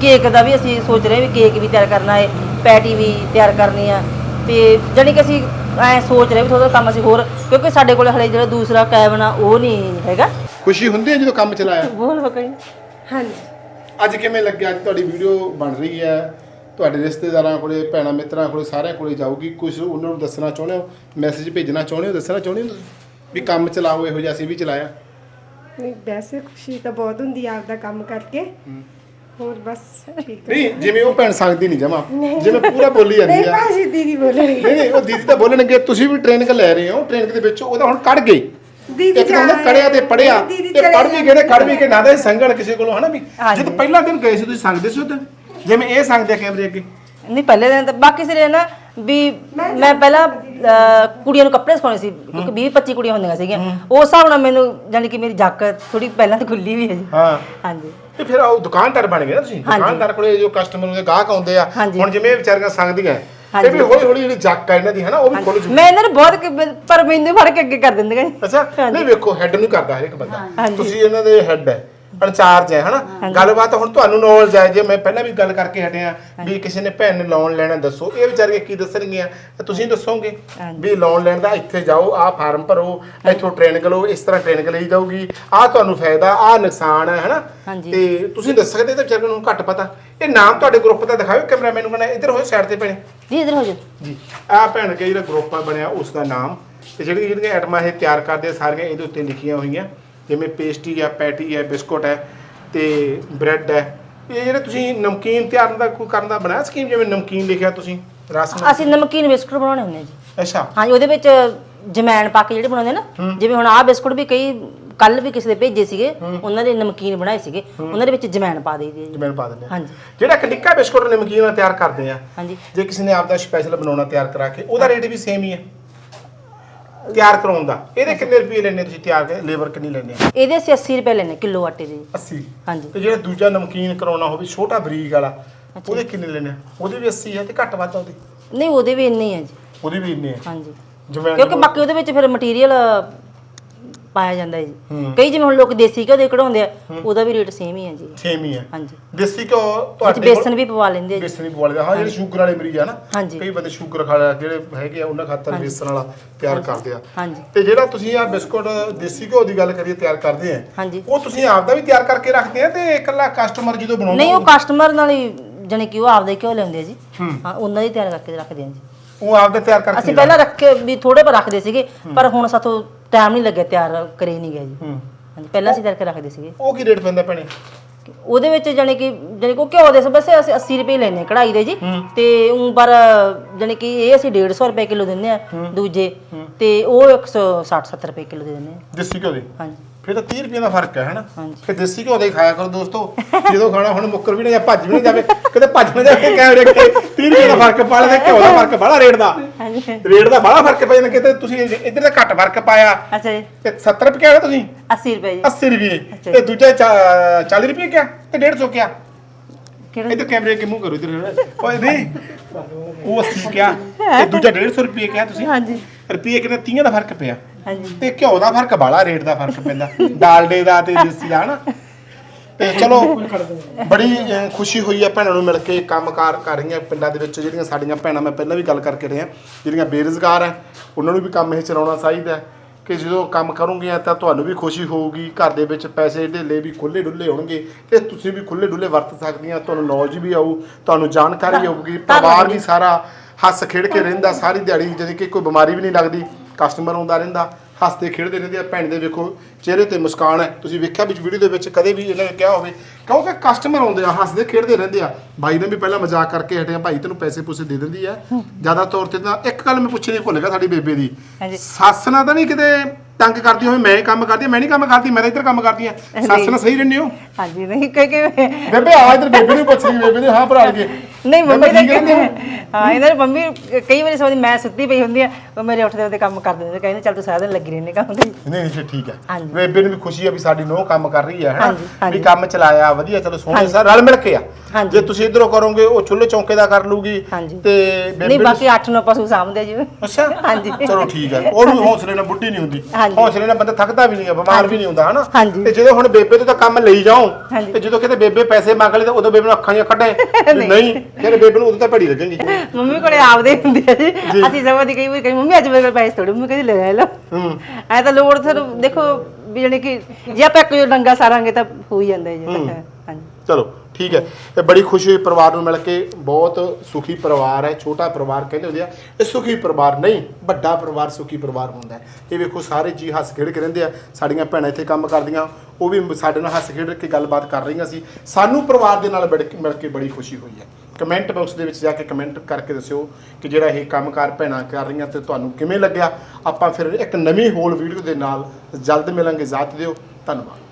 ਕੇਕ ਦਾ ਵੀ ਅਸੀਂ ਸੋਚ ਰਹੇ ਵੀ ਕੇਕ ਵੀ ਤਿਆਰ ਕਰਨਾ ਹੈ ਪੈਟੀ ਵੀ ਤਿਆਰ ਕਰਨੀ ਆ। ਤੇ ਜਾਣੀ ਕਿ ਅਸੀਂ ਐ ਸੋਚ ਰਹੇ ਵੀ ਥੋੜਾ ਕੰਮ ਅਸੀਂ ਹੋਰ ਕਿਉਂਕਿ ਸਾਡੇ ਕੋਲ ਹਲੇ ਜਿਹੜਾ ਦੂਸਰਾ ਕੈਬਨ ਆ ਉਹ ਨਹੀਂ ਹੈਗਾ। ਖੁਸ਼ੀ ਹੁੰਦੀ ਹੈ ਜਦੋਂ ਕੰਮ ਚਲਾਇਆ? ਬੋਲ ਬਕਈ ਹਾਂਜੀ। ਅੱਜ ਕਿਵੇਂ ਲੱਗਿਆ? ਅੱਜ ਤੁਹਾਡੀ ਵੀਡੀਓ ਬਣ ਰਹੀ ਹੈ। ਤੁਹਾਡੇ ਰਿਸ਼ਤੇਦਾਰਾਂ ਕੋਲੇ ਭੈਣਾਂ ਮਿੱਤਰਾਂ ਕੋਲੇ ਸਾਰਿਆਂ ਕੋਲੇ ਜਾਊਗੀ। ਕੁਝ ਉਹਨਾਂ ਨੂੰ ਦੱਸਣਾ ਚਾਹੁੰਦੇ ਹੋ? ਮੈਸੇਜ ਭੇਜਣਾ ਚਾਹੁੰਦੇ ਹੋ? ਦੱਸਣਾ ਚਾਹੁੰਦੇ ਹੋ ਤੁਸੀਂ? ਵੀ ਕੰਮ ਚਲਾਓ ਇਹੋ ਜਿਹਾ ਅਸੀਂ ਵੀ ਚਲਾਇਆ। ਨਹੀਂ ਵੈਸੇ ਖੁਸ਼ੀ ਤਾਂ ਬਹੁਤ ਹੁੰਦੀ ਆ ਆਪਦਾ ਕੰਮ ਕਰਕੇ। ਹੋਰ ਬਸ ਠੀਕ ਹੈ ਨਹੀਂ ਜਿਵੇਂ ਉਹ ਭੈਣ ਸੰਗਦੀ ਨਹੀਂ ਜਮਾ। ਜਿਵੇਂ ਪੂਰਾ ਬੋਲੀ ਜਾਂਦੀ ਨਹੀਂ ਆ ਭਾਜੀ ਦੀਦੀ ਬੋਲਣਗੇ। ਨਹੀਂ ਨਹੀਂ ਉਹ ਦੀਦੀ ਤਾਂ ਬੋਲਣਗੇ ਤੁਸੀਂ ਵੀ ਟ੍ਰੇਨਿੰਗ ਲੈ ਰਹੇ ਹੋ ਟ੍ਰੇਨਿੰਗ ਦੇ ਵਿੱਚ ਉਹਦਾ ਹੁਣ ਕੱਢ ਗਏ ਦੀਦੀ ਇੱਕ ਤਾਂ ਹੁੰਦਾ ਕੜਿਆ ਤੇ ਪੜਿਆ ਦੀਦੀ ਇਹ ਚਲੇ ਪੜ ਵੀ ਗਏ ਤੇ ਕੜ ਵੀ ਕੇ ਨਾ ਦੇ ਸੰਗਣ ਕਿਸੇ ਕੋਲੋਂ ਹਨਾ ਵੀ? ਹਾਂਜੀ। ਜਦ ਪਹਿਲਾ ਦਿਨ ਗਏ ਸੀ ਤੁਸੀਂ ਸੰਗਦੇ ਸੀ ਉਦੋਂ? ਜਿਵੇਂ ਇਹ ਸੰਗਦੇ ਆ ਕੈਮਰੇ ਅੱਗੇ। ਨਹੀਂ ਪਹਿਲੇ ਦਿਨ ਤਾਂ ਬਾਕੀ ਸਿਰੇ ਨਾ ਵੀ ਮੈਂ ਪਹਿਲਾਂ ਅਹ, ਕੁੜੀਆਂ ਨੂੰ ਕੱਪੜੇ ਸਿਖਾਉਣੇ ਸੀ ਕਿਉਂਕਿ 20 25 ਕੁੜੀਆਂ ਹੁੰਦੀਆਂ ਸੀਗੀਆਂ। ਉਸ ਹਿਸਾਬ ਨਾਲ ਮੈਨੂੰ ਜਾਨੀ ਕਿ ਮੇਰੀ ਜੱਕ ਥੋੜੀ ਪਹਿਲਾਂ ਤਾਂ ਖੁੱਲੀ ਵੀ ਹੈ ਜੀ। ਹਾਂ। ਹਾਂਜੀ। ਤੇ ਫਿਰ ਉਹ ਦੁਕਾਨਦਾਰ ਬਣ ਗਏ ਨਾ ਤੁਸੀਂ। ਦੁਕਾਨਦਾਰ ਕੋਲੇ ਜੋ ਕਸਟਮਰ ਹੁੰਦੇ ਗਾਹਕ ਆਉਂਦੇ ਆ ਹਾਂਜੀ। ਹੁਣ ਜਿਵੇਂ ਇਹ ਵਿਚਾਰੀਆਂ ਸੰਗਦੀਆਂ ਇਹ ਹਾਂਜੀ। ਵੀ ਹੌਲੀ ਹੌਲੀ ਜਿਹੜੀ ਜੱਕ ਆ ਇਹਨਾਂ ਦੀ ਹਨਾ ਉਹ ਵੀ ਖੁੱਲ ਜੂ ਮੈਂ ਇਹਨਾਂ ਨੂੰ ਬਹੁਤ ਕਿ- ਪਰ ਮੈਨੂੰ ਫੜ ਕੇ ਅੱਗੇ ਕਰ ਦਿੰਦੀਆਂ ਜੀ। ਅੱਛਾ। ਨਹੀਂ ਵੇਖੋ ਹੈੱਡ ਨੂੰ ਕਰਦਾ ਹਰ ਇੱਕ ਬੰਦਾ। ਹਾਂਜੀ। ਤੁਸੀਂ ਇਹਨਾਂ ਦੇ ਹੈੱਡ ਹੈ ਇੰਚਾਰਜ ਹੈ ਹਨਾ? ਗੱਲਬਾਤ ਹੁਣ ਤੁਹਾਨੂੰ ਨੌਲੇਜ ਹੈ ਜੇ ਮੈਂ ਪਹਿਲਾਂ ਵੀ ਗੱਲ ਕਰਕੇ ਹਟਿਆ ਵੀ ਕਿਸੇ ਨੇ ਭੈਣ ਨੇ ਲੋਨ ਲੈਣਾ ਦੱਸੋ ਇਹ ਵਿਚਾਰੀਆਂ ਕੀ ਦੱਸਣਗੀਆਂ? ਤੇ ਤੁਸੀਂ ਦੱਸੋਗੇ ਵੀ ਲੋਨ ਲੈਣ ਦਾ ਇੱਥੇ ਜਾਓ ਆਹ ਫਾਰਮ ਭਰੋ ਇੱਥੋਂ ਟ੍ਰੇਨਿੰਗ ਲਓ ਇਸ ਤਰ੍ਹਾਂ ਟ੍ਰੇਨਿੰਗ ਲਈ ਜਾਊਗੀ ਆਹ ਤੁਹਾਨੂੰ ਫਾਇਦਾ ਆਹ ਨੁਕਸਾਨ ਹੈ ਹਨਾ। ਤੇ ਤੁਸੀਂ ਦੱਸ ਸਕਦੇ ਤੇ ਵਿਚਾਰਿਆਂ ਨੂੰ ਘੱਟ ਪਤਾ। ਇਹ ਨਾਮ ਤੁਹਾਡੇ ਗਰੁੱਪ ਦਾ ਦਿਖਾਓ ਕੈਮਰਾਮੈਨ ਨੂੰ ਕਹਿੰਦਾ ਇੱਧਰ ਹੋਏ ਸਾਈਡ ਤੇ ਭੈਣੇ। ਜੀ ਇਧਰ ਹੋ ਜਾਓ। ਜੀ ਆਹ ਭੈਣ ਕੇ ਜਿਹੜਾ ਗਰੁੱਪ ਆ ਬਣਿਆ ਉਸ ਦਾ ਨਾਮ ਤੇ ਜਿਹੜੀ ਜਿਹੜੀਆਂ ਆਈਟਮਾਂ ਇਹ ਤਿਆਰ ਕਰਦੇ ਆ ਸਾਰੀਆਂ ਇਹਦੇ ਉੱਤੇ ਲਿਖੀਆਂ ਹੋਈਆਂ। ਜਿਵੇਂ ਪੇਸਟੀ ਆ ਪੈਟੀ ਹੈ ਬਿਸਕੁਟ ਹੈ ਤੇ ਬ੍ਰੈਡ ਹੈ। ਇਹ ਜਿਹੜੇ ਤੁਸੀਂ ਨਮਕੀਨ ਤਿਆਰ ਦਾ ਕੋਈ ਕਰਨ ਦਾ ਬਣਾਇਆ ਸਕੀਮ? ਜਿਵੇਂ ਨਮਕੀਨ ਲਿਖਿਆ ਤੁਸੀਂ ਰਸ ਨਾਲ। ਅਸੀਂ ਨਮਕੀਨ ਬਿਸਕੁਟ ਬਣਾਉਣੇ ਹੁੰਦੇ ਆ ਜੀ। ਅੱਛਾ। ਹਾਂਜੀ ਉਹਦੇ ਵਿੱਚ ਜਮੈਣ ਪਾ ਕੇ ਜਿਹੜੇ ਬਣਾਉਂਦੇ ਨਾ ਜਿਵੇਂ ਹੁਣ ਆਹ ਬਿਸਕੁਟ ਵੀ ਕਈ ਕੱਲ ਵੀ ਕਿਸੇ ਦੇ ਭੇਜੇ ਸੀਗੇ ਉਹਨਾਂ ਦੇ ਨਮਕੀਨ ਬਣਾਏ ਸੀਗੇ ਉਹਨਾਂ ਦੇ ਵਿੱਚ ਜਮੈਣ ਪਾ ਦੇਈਦੀ ਹੈ ਜਿਵੇਂ ਪਾ ਦਿੰਦੇ ਆ। ਹਾਂਜੀ। ਜਿਹੜਾ ਇੱਕ ਨਿੱਕਾ ਬਿਸਕੁਟ ਨਮਕੀਨ ਨਾਲ ਤਿਆਰ ਕਰਦੇ ਆ ਹਾਂਜੀ। ਜੇ ਕਿਸੇ ਨੇ ਆਪਦਾ ਸਪੈਸ਼ਲ ਬਣਾਉਣਾ ਤਿਆਰ ਕਰਾ ਕੇ ਉਹਦਾ ਰੇਟ ਵੀ ਸੇਮ ਹੀ ਹੈ। ਤਿਆਰ ਕਰਾਉਣ ਦਾ। ਇਹਦੇ ਕਿੰਨੇ ਰੁਪਏ ਲੈਣੇ ਤੁਸੀਂ ਤਿਆਰ ਕਰ ਲੇਬਰ ਕਿੰਨੀ ਲੈਂਦੇ ਆ? ਇਹਦੇ ਅਸੀਂ 80 ਰੁਪਏ ਲੈਣੇ ਕਿਲੋ ਆਟੇ ਦੇ। ਜੀ 80 ਹਾਂਜੀ। ਤੇ ਜਿਹੜਾ ਦੂਜਾ ਨਮਕੀਨ ਕਰਾਉਣਾ ਹੋਵੇ ਛੋਟਾ ਬਰੀਕ ਵਾਲਾ ਉਹਦੇ ਕਿੰਨੇ ਲੈਣੇ ਆ? ਉਹਦੇ ਵੀ 80 ਹੈ ਤੇ ਘੱਟ ਵੱਧ ਆ ਉਹਦੀ? ਨਹੀਂ ਉਹਦੇ ਵੀ ਇੰਨੇ ਹੀ ਆ ਜੀ। ਉਹਦੇ ਵੀ ਇੰਨੇ ਆ। ਹਾਂਜੀ। ਜਿਵੇਂ ਕਿਉਂਕਿ ਬਾਕੀ ਉਹਦੇ ਵਿੱਚ ਫਿਰ ਮਟੀਰੀਅਲ ਪਾਇਆ ਜਾਂਦਾ ਹੈ। ਜੀ ਕਈ ਜਿਵੇਂ ਹੁਣ ਲੋਕ ਦੇਸੀ ਘਿਓ ਦੇ ਕਢਾਉਂਦੇ ਆ ਉਹਦਾ ਵੀ ਰੇਟ ਸੇਮ ਹੀ ਹੈ ਜੀ। ਸੇਮ ਹੀ ਹੈ ਹਾਂਜੀ। ਦੇਸੀ ਘਿਓ ਵਿੱਚ ਤੁਹਾਡੇ ਬੇਸਨ ਵੀ ਪਵਾ ਲੈਂਦੇ ਆ ਜੀ। ਬੇਸਨ ਵੀ ਪਵਾ ਲਿਆ ਹਾਂ ਜਿਹੜੇ ਸ਼ੂਗਰ ਵਾਲੇ ਮਰੀਜ਼ ਆ ਨਾ ਹਾਂਜੀ। ਕਈ ਬੰਦੇ ਸ਼ੂਗਰ ਖਾ ਲਿਆ ਜਿਹੜੇ ਹੈਗੇ ਆ ਉਹਨਾਂ ਖਾਤਰ ਬੇਸਨ ਵਾਲਾ ਤਿਆਰ ਕਰਦੇ ਆ। ਹਾਂਜੀ। ਤੇ ਜਿਹੜਾ ਤੁਸੀਂ ਆ ਬਿਸਕੁਟ ਦੇਸੀ ਘਿਓ ਦੀ ਗੱਲ ਕਰੀਏ ਤਿਆਰ ਕਰਦੇ ਆ ਹਾਂਜੀ। ਉਹ ਤੁਸੀਂ ਆਪਦਾ ਵੀ ਤਿਆਰ ਕਰਕੇ ਰੱਖਦੇ ਆ ਤੇ ਇਕੱਲਾ ਕਸਟਮਰ ਜਦੋਂ ਬਣਾਉਂਦਾ ਨਹੀਂ ਉਹ ਕਸਟਮਰ ਨਾਲ ਹੀ ਜਾਣੀ ਕਿ ਉਹ ਆਪਦੇ ਘਿਓ ਲੈਂਦੇ ਆ ਜੀ। ਹਾਂ। ਉਹਨਾਂ ਦੀ ਤਿਆਰ ਕਰਕੇ ਰੱਖਦੇ ਆ ਜੀ। ਉਹ ਆਪਦਾ ਤਿਆਰ ਕਰਕੇ ਅਸੀਂ ਪਹਿਲਾਂ ਰੱਖੇ ਵੀ ਥੋੜੇ ਪਰ ਰੱਖਦੇ ਸੀਗੇ ਪਰ ਹੁਣ ਸਾਥੋਂ ਟਾਈਮ ਨਹੀਂ ਲੱਗਿਆ ਤਿਆਰ ਕਰੇ ਨਹੀਂ ਗਿਆ ਜੀ। ਹੂੰ। ਹਾਂਜੀ ਪਹਿਲਾਂ ਅਸੀਂ ਤਿਆਰ ਰੱਖਦੇ ਸੀਗੇ। ਉਹ ਕੀ ਰੇਟ ਪੈਂਦਾ ਭੈਣੇ? ਉਹਦੇ ਵਿੱਚ ਜਾਣੀ ਕਿ ਜਾਣੀ ਕਿ ਘਿਓ ਦੇ ਵੈਸੇ ਅਸੀਂ 80 ਰੁਪਏ ਲੈਨੇ ਕਢਾਈ ਦੇ ਜੀ। ਤੇ ਉਹ ਪਰ ਜਾਣੀ ਕਿ ਇਹ ਅਸੀਂ 150 ਰੁਪਏ ਕਿਲੋ ਦਿੰਦੇ ਆ ਦੂਜੇ। ਤੇ ਉਹ 160 70 ਰੁਪਏ ਕਿਲੋ ਦੇ ਦਿੰਦੇ ਆ ਦੇਸੀ ਘਿਓ ਦੇ? ਹਾਂਜੀ। ਫਿਰ ਤਾਂ 30 ਰੁਪਏ ਦਾ ਫ਼ਰਕ ਹੈ ਹਨਾ। ਫਿਰ ਦੇਸੀ ਘਿਓ ਦਾ ਹੀ ਖਾਇਆ ਕਰੋ ਦੋਸਤੋ। ਜਦੋਂ ਖਾਣਾ ਹੁਣ ਮੁੱਕਰ ਵੀ ਨਾ ਜਾਂ ਭੱਜ ਵੀ ਨਾ ਜਾਵੇ ਕਿਤੇ ਭੱਜ ਨਾ ਜਾਵੇ ਕੈਮਰੇ ਕੇ 30 ਰੁਪਏ ਦਾ ਫ਼ਰਕ ਪਾ ਤੇ ਘਿਓ ਦਾ ਫ਼ਰਕ ਬੜਾ ਰੇਟ ਦਾ। ਹਾਂਜੀ। ਰੇਟ ਦਾ ਬੜਾ ਫ਼ਰਕ ਪੈ ਜਾਂਦਾ ਕਿਤੇ ਤੁਸੀਂ ਇੱਧਰ ਤਾਂ ਘੱਟ ਫ਼ਰਕ ਪਾਇਆ। ਅੱਛਾ ਜੀ। ਤੇ 70 ਰੁਪਏ ਕਿਹਾ ਤੁਸੀਂ? 80 ਰੁਪਏ ਜੀ। 80 ਰੁਪਏ। ਤੇ ਦੂਜਾ ਚਾ- 40 ਰੁਪਏ ਕਿਹਾ ਤੇ 150 ਕਿਹਾ? ਕਿਹੜਾ? ਇੱਧਰ ਕੈਮਰੇ ਕੇ ਮੂੰਹ ਕਰੋ ਇੱਧਰ ਓਏ ਨਹੀਂ। ਉਹ 80 ਕਿਹਾ। ਤੇ ਦੂਜਾ 150 ਰੁਪਏ ਕਿਹਾ ਤੁਸੀਂ? ਹਾਂਜੀ। ਰੁਪਏ ਕਿੰਨੇ 30 ਦਾ ਫ਼ਰਕ ਪਿਆ। ਹਾਂਜੀ। ਤੇ ਘਿਓ ਦਾ ਫ਼ਰਕ ਬਾਲਾ ਰੇਟ ਦਾ ਫ਼ਰਕ ਪੈਂਦਾ। ਡਾਲਡੇ ਦਾ ਤੇ ਦੇਸੀ ਦਾ ਹਨਾ? ਤੇ ਚਲੋ ਬੜੀ ਅਹ, ਖੁਸ਼ੀ ਹੋਈ ਹੈ ਭੈਣਾਂ ਨੂੰ ਮਿਲ ਕੇ ਕੰਮਕਾਰ ਕਰ ਰਹੀਆਂ ਪਿੰਡਾਂ ਦੇ ਵਿੱਚ ਜਿਹੜੀਆਂ ਸਾਡੀਆਂ ਭੈਣਾਂ ਮੈਂ ਪਹਿਲਾਂ ਵੀ ਗੱਲ ਕਰਕੇ ਰਿਹਾ ਜਿਹੜੀਆਂ ਬੇਰੁਜ਼ਗਾਰ ਹੈ ਉਹਨਾਂ ਨੂੰ ਵੀ ਕੰਮ ਇਹ ਚਲਾਉਣਾ ਚਾਹੀਦਾ ਹੈ ਕਿ ਜਦੋਂ ਕੰਮ ਕਰੋਗੇ ਤਾਂ ਤੁਹਾਨੂੰ ਵੀ ਖੁਸ਼ੀ ਹੋਊਗੀ ਘਰ ਦੇ ਵਿੱਚ ਪੈਸੇ ਢੇਲੇ ਵੀ ਖੁੱਲੇ ਡੁੱਲੇ ਹੋਣਗੇ ਤੇ ਤੁਸੀਂ ਵੀ ਖੁੱਲੇ ਡੁੱਲੇ ਵਰਤ ਸਕਦੀਆਂ ਤੁਹਾਨੂੰ ਨੌਲੇਜ ਵੀ ਆਊ ਤੁਹਾਨੂੰ ਜਾਣਕਾਰੀ ਆਊਗੀ ਪਰਿਵਾਰ ਵੀ ਸਾਰਾ ਹੱਸ ਖੇਡ ਕੇ ਰਹਿੰਦਾ ਸਾਰੀ ਦਿਹਾੜੀ ਜਿਹੜੀ ਕਿ ਕੋਈ ਬਿਮਾਰੀ ਵੀ ਨਹੀਂ ਲੱਗਦੀ। ਕਸਟਮਰ ਆਉਂਦਾ ਰਹਿੰਦਾ ਹੱਸਦੇ ਖੇਡਦੇ ਰਹਿੰਦੇ ਆ ਭੈਣ ਦੇ ਵੇਖੋ ਚਿਹਰੇ ਤੇ ਮੁਸਕਾਨ ਹੈ। ਤੁਸੀਂ ਵੇਖਿਆ ਵਿੱਚ ਵੀਡੀਓ ਦੇ ਵਿੱਚ ਕਦੇ ਵੀ ਇਹਨਾਂ ਨੇ ਕਿਹਾ ਹੋਵੇ ਕਿਉਂਕਿ ਕਸਟਮਰ ਆਉਂਦੇ ਆ ਹੱਸਦੇ ਖੇਡਦੇ ਰਹਿੰਦੇ ਆ। ਬਾਈ ਨੇ ਵੀ ਪਹਿਲਾਂ ਮਜ਼ਾਕ ਕਰਕੇ ਹਟਿਆ ਭਾਈ ਤੈਨੂੰ ਪੈਸੇ ਪੂਸੇ ਦੇ ਦਿੰਦੀ ਆ। ਜ਼ਿਆਦਾ ਤੌਰ ਤੇ ਤਾਂ ਇੱਕ ਗੱਲ ਮੈਂ ਪੁੱਛਣੀ ਭੁੱਲ ਗਿਆ ਸਾਡੀ ਬੇਬੇ ਦੀ। ਸੱਸ ਨਾਲ ਤਾਂ ਨਹੀਂ ਕਿਤੇ ਤੰਗ ਕਰਦੀ ਹੋਵੇ ਮੈਂ ਕੰਮ ਕਰਦੀ ਮੈਂ ਨਹੀਂ ਕੰਮ ਕਰਦੀ ਮੈਂ ਤਾਂ ਇੱਧਰ ਕੰਮ ਕਰਦੀ ਆ। ਸੱਸ ਨਾਲ ਸਹੀ ਰਹਿੰਦੇ ਹੋ? ਹਾਂਜੀ ਨਹੀਂ ਕਿ ਕਿ ਬੇਬੇ ਆ ਇੱਧਰ ਬੇਬੇ ਨੂੰ ਪੁੱਛ ਲਈ ਬੇਬੇ ਨੇ ਹਾਂ ਭਰਾ ਲਗੇ ਨਹੀਂ ਮੰਮੀ ਤਾਂ ਰਹਿੰਦੇ ਹੋ? ਇਹਨਾਂ ਦੀ ਮੰਮੀ ਕਈ ਵਾਰੀ ਸੋਚਦੀ ਮੈਂ ਸੁੱਤੀ ਪਈ ਹੁੰਦੀ ਆ ਉਹ ਮੇਰੇ ਉੱਠਦੇ ਉੱਠਦੇ ਕੰਮ ਕਰ ਦਿੰਦੇ ਕਹਿੰਦੇ ਚੱਲ ਤੂੰ ਸਾਰਾ ਦਿਨ ਲੱਗੀ ਰਹਿੰਦੇ ਕੰਮ ਤੇ ਨਹੀਂ ਨਹੀਂ ਫਿਰ ਠੀਕ ਹੈ ਹਾਂਜੀ। ਬੇਬੇ ਨੂੰ ਵੀ ਖੁਸ਼ੀ ਆ ਵੀ ਸਾਡੀ ਨੂੰਹ ਕੰਮ ਕਰ ਰਹੀ ਹੈ ਹਨਾ ਹਾਂਜੀ। ਵੀ ਕੰਮ ਚਲਾਇਆ ਵਧੀਆ ਚਲੋ ਸੋਹਣੇ ਸਾਰ ਰਲ ਮਿਲ ਕੇ ਆ ਹਾਂਜੀ। ਜੇ ਤੁਸੀਂ ਇਧਰੋਂ ਕਰੋਗੇ ਉਹ ਚੁੱਲ੍ਹੇ ਚੌਂਕੇ ਦਾ ਕਰ ਲੂਗੀ ਹਾਂਜੀ। ਤੇ ਨਹੀਂ ਬੇਬੇ ਨੂੰ- ਬਾਕੀ 8 9 ਪਸ਼ੂ ਸਾਂਭਦੇ ਜੀ ਅੱਛਾ ਹਾਂਜੀ। ਚਲੋ ਠੀਕ ਹੈ ਉਹਨੂੰ ਵੀ ਹੌਸਲੇ ਨਾਲ ਬੁੱਢੀ ਨਹੀਂ ਹੁੰਦੀ ਹਾਂਜੀ। ਹੌਸਲੇ ਨਾਲ ਬੰਦਾ ਥੱਕਦਾ ਵੀ ਨਹੀਂ ਹੈ ਬਿਮਾਰ ਵੀ ਨਹੀਂ ਹੁੰਦਾ ਹਨਾ ਹਾਂਜੀ। ਤੇ ਜਦੋਂ ਹੁਣ ਬੇਬੇ ਤੋਂ ਤਾਂ ਕੰਮ ਲਈ ਜਾਓ ਹਾਂਜੀ। ਤੇ ਜਦੋਂ ਕਿਤੇ ਬੇਬੇ ਪੈਸੇ ਮੰਗ ਲਈ ਤਾਂ ਉਦੋਂ ਬੇਬੇ ਨੂੰ ਅੱਖਾਂ ਜਿਹੀਆਂ ਕੱਢੇ ਵੀ ਨਹੀਂ ਫਿਰ ਬੇਬੇ ਨੂੰ ਉਦੋਂ ਤਾਂ ਭੜੀ ਲੱਗਣਗੀ ਮੰਮੀ ਕੋਲੇ ਆਪਦੇ ਹੁੰਦੇ ਆ ਜੀ। ਅਸੀਂ ਸਮਝਦੀ ਕਈ ਵਾਰੀ ਕਹੀ ਮੰਮੀ ਅੱਜ ਮੇਰੇ ਕੋਲ ਪੈਸੇ ਥੋੜੇ ਮੰਮੀ ਕਹਿੰਦੀ ਲੈ ਲਓ। ਹੂੰ। ਐ ਤਾਂ ਲੋੜ ਫਿਰ ਦੇਖੋ ਵੀ ਜਾਣੀ ਕਿ ਜੇ ਆਪਾਂ ਇੱਕ ਜੋ ਡੰਗਾ ਸਾਰਾਂਗੇ ਤਾਂ ਹੋ ਹੀ ਜਾਂਦਾ ਹੈ ਜੀ ਹਾਂਜੀ। ਚਲੋ ਠੀਕ ਹੈ। ਇਹ ਬੜੀ ਖੁਸ਼ੀ ਹੋਈ ਪਰਿਵਾਰ ਨੂੰ ਮਿਲ ਕੇ। ਬਹੁਤ ਸੁਖੀ ਪਰਿਵਾਰ ਹੈ ਛੋਟਾ ਪਰਿਵਾਰ ਕਹਿੰਦੇ ਹੁੰਦੇ ਆ। ਇਹ ਸੁਖੀ ਪਰਿਵਾਰ ਨਹੀਂ ਵੱਡਾ ਪਰਿਵਾਰ ਸੁਖੀ ਪਰਿਵਾਰ ਹੁੰਦਾ ਹੈ। ਇਹ ਵੇਖੋ ਸਾਰੇ ਜੀ ਹੱਸ ਖੇਡ ਕੇ ਰਹਿੰਦੇ ਆ। ਸਾਡੀਆਂ ਭੈਣਾਂ ਇੱਥੇ ਕੰਮ ਕਰਦੀਆਂ। ਉਹ ਵੀ ਸਾਡੇ ਨਾਲ ਹੱਸ ਖੇਡ ਕੇ ਗੱਲਬਾਤ ਕਰ ਰਹੀਆਂ ਸੀ। ਸਾਨੂੰ ਪਰਿਵਾਰ ਦੇ ਨਾਲ ਕੇ ਮਿਲ ਕੇ ਬੜੀ ਖੁਸ਼ੀ ਹੋਈ ਹੈ। ਕਮੈਂਟ ਬਾਕਸ ਦੇ ਵਿੱਚ ਜਾ ਕੇ ਕਮੈਂਟ ਕਰਕੇ ਦੱਸਿਓ ਕਿ ਜਿਹੜਾ ਇਹ ਕੰਮਕਾਰ ਭੈਣਾਂ ਕਰ ਰਹੀਆਂ ਤੇ ਤੁਹਾਨੂੰ ਕਿਵੇਂ ਲੱਗਿਆ। ਆਪਾਂ ਫਿਰ ਇੱਕ ਨਵੀਂ ਹੋਲ ਵੀਡੀਓ ਦੇ ਨਾਲ ਜਲਦ ਮਿਲਾਂਗੇ। ਜ਼ਾਤ ਦਿਓ। ਧੰਨਵਾਦ।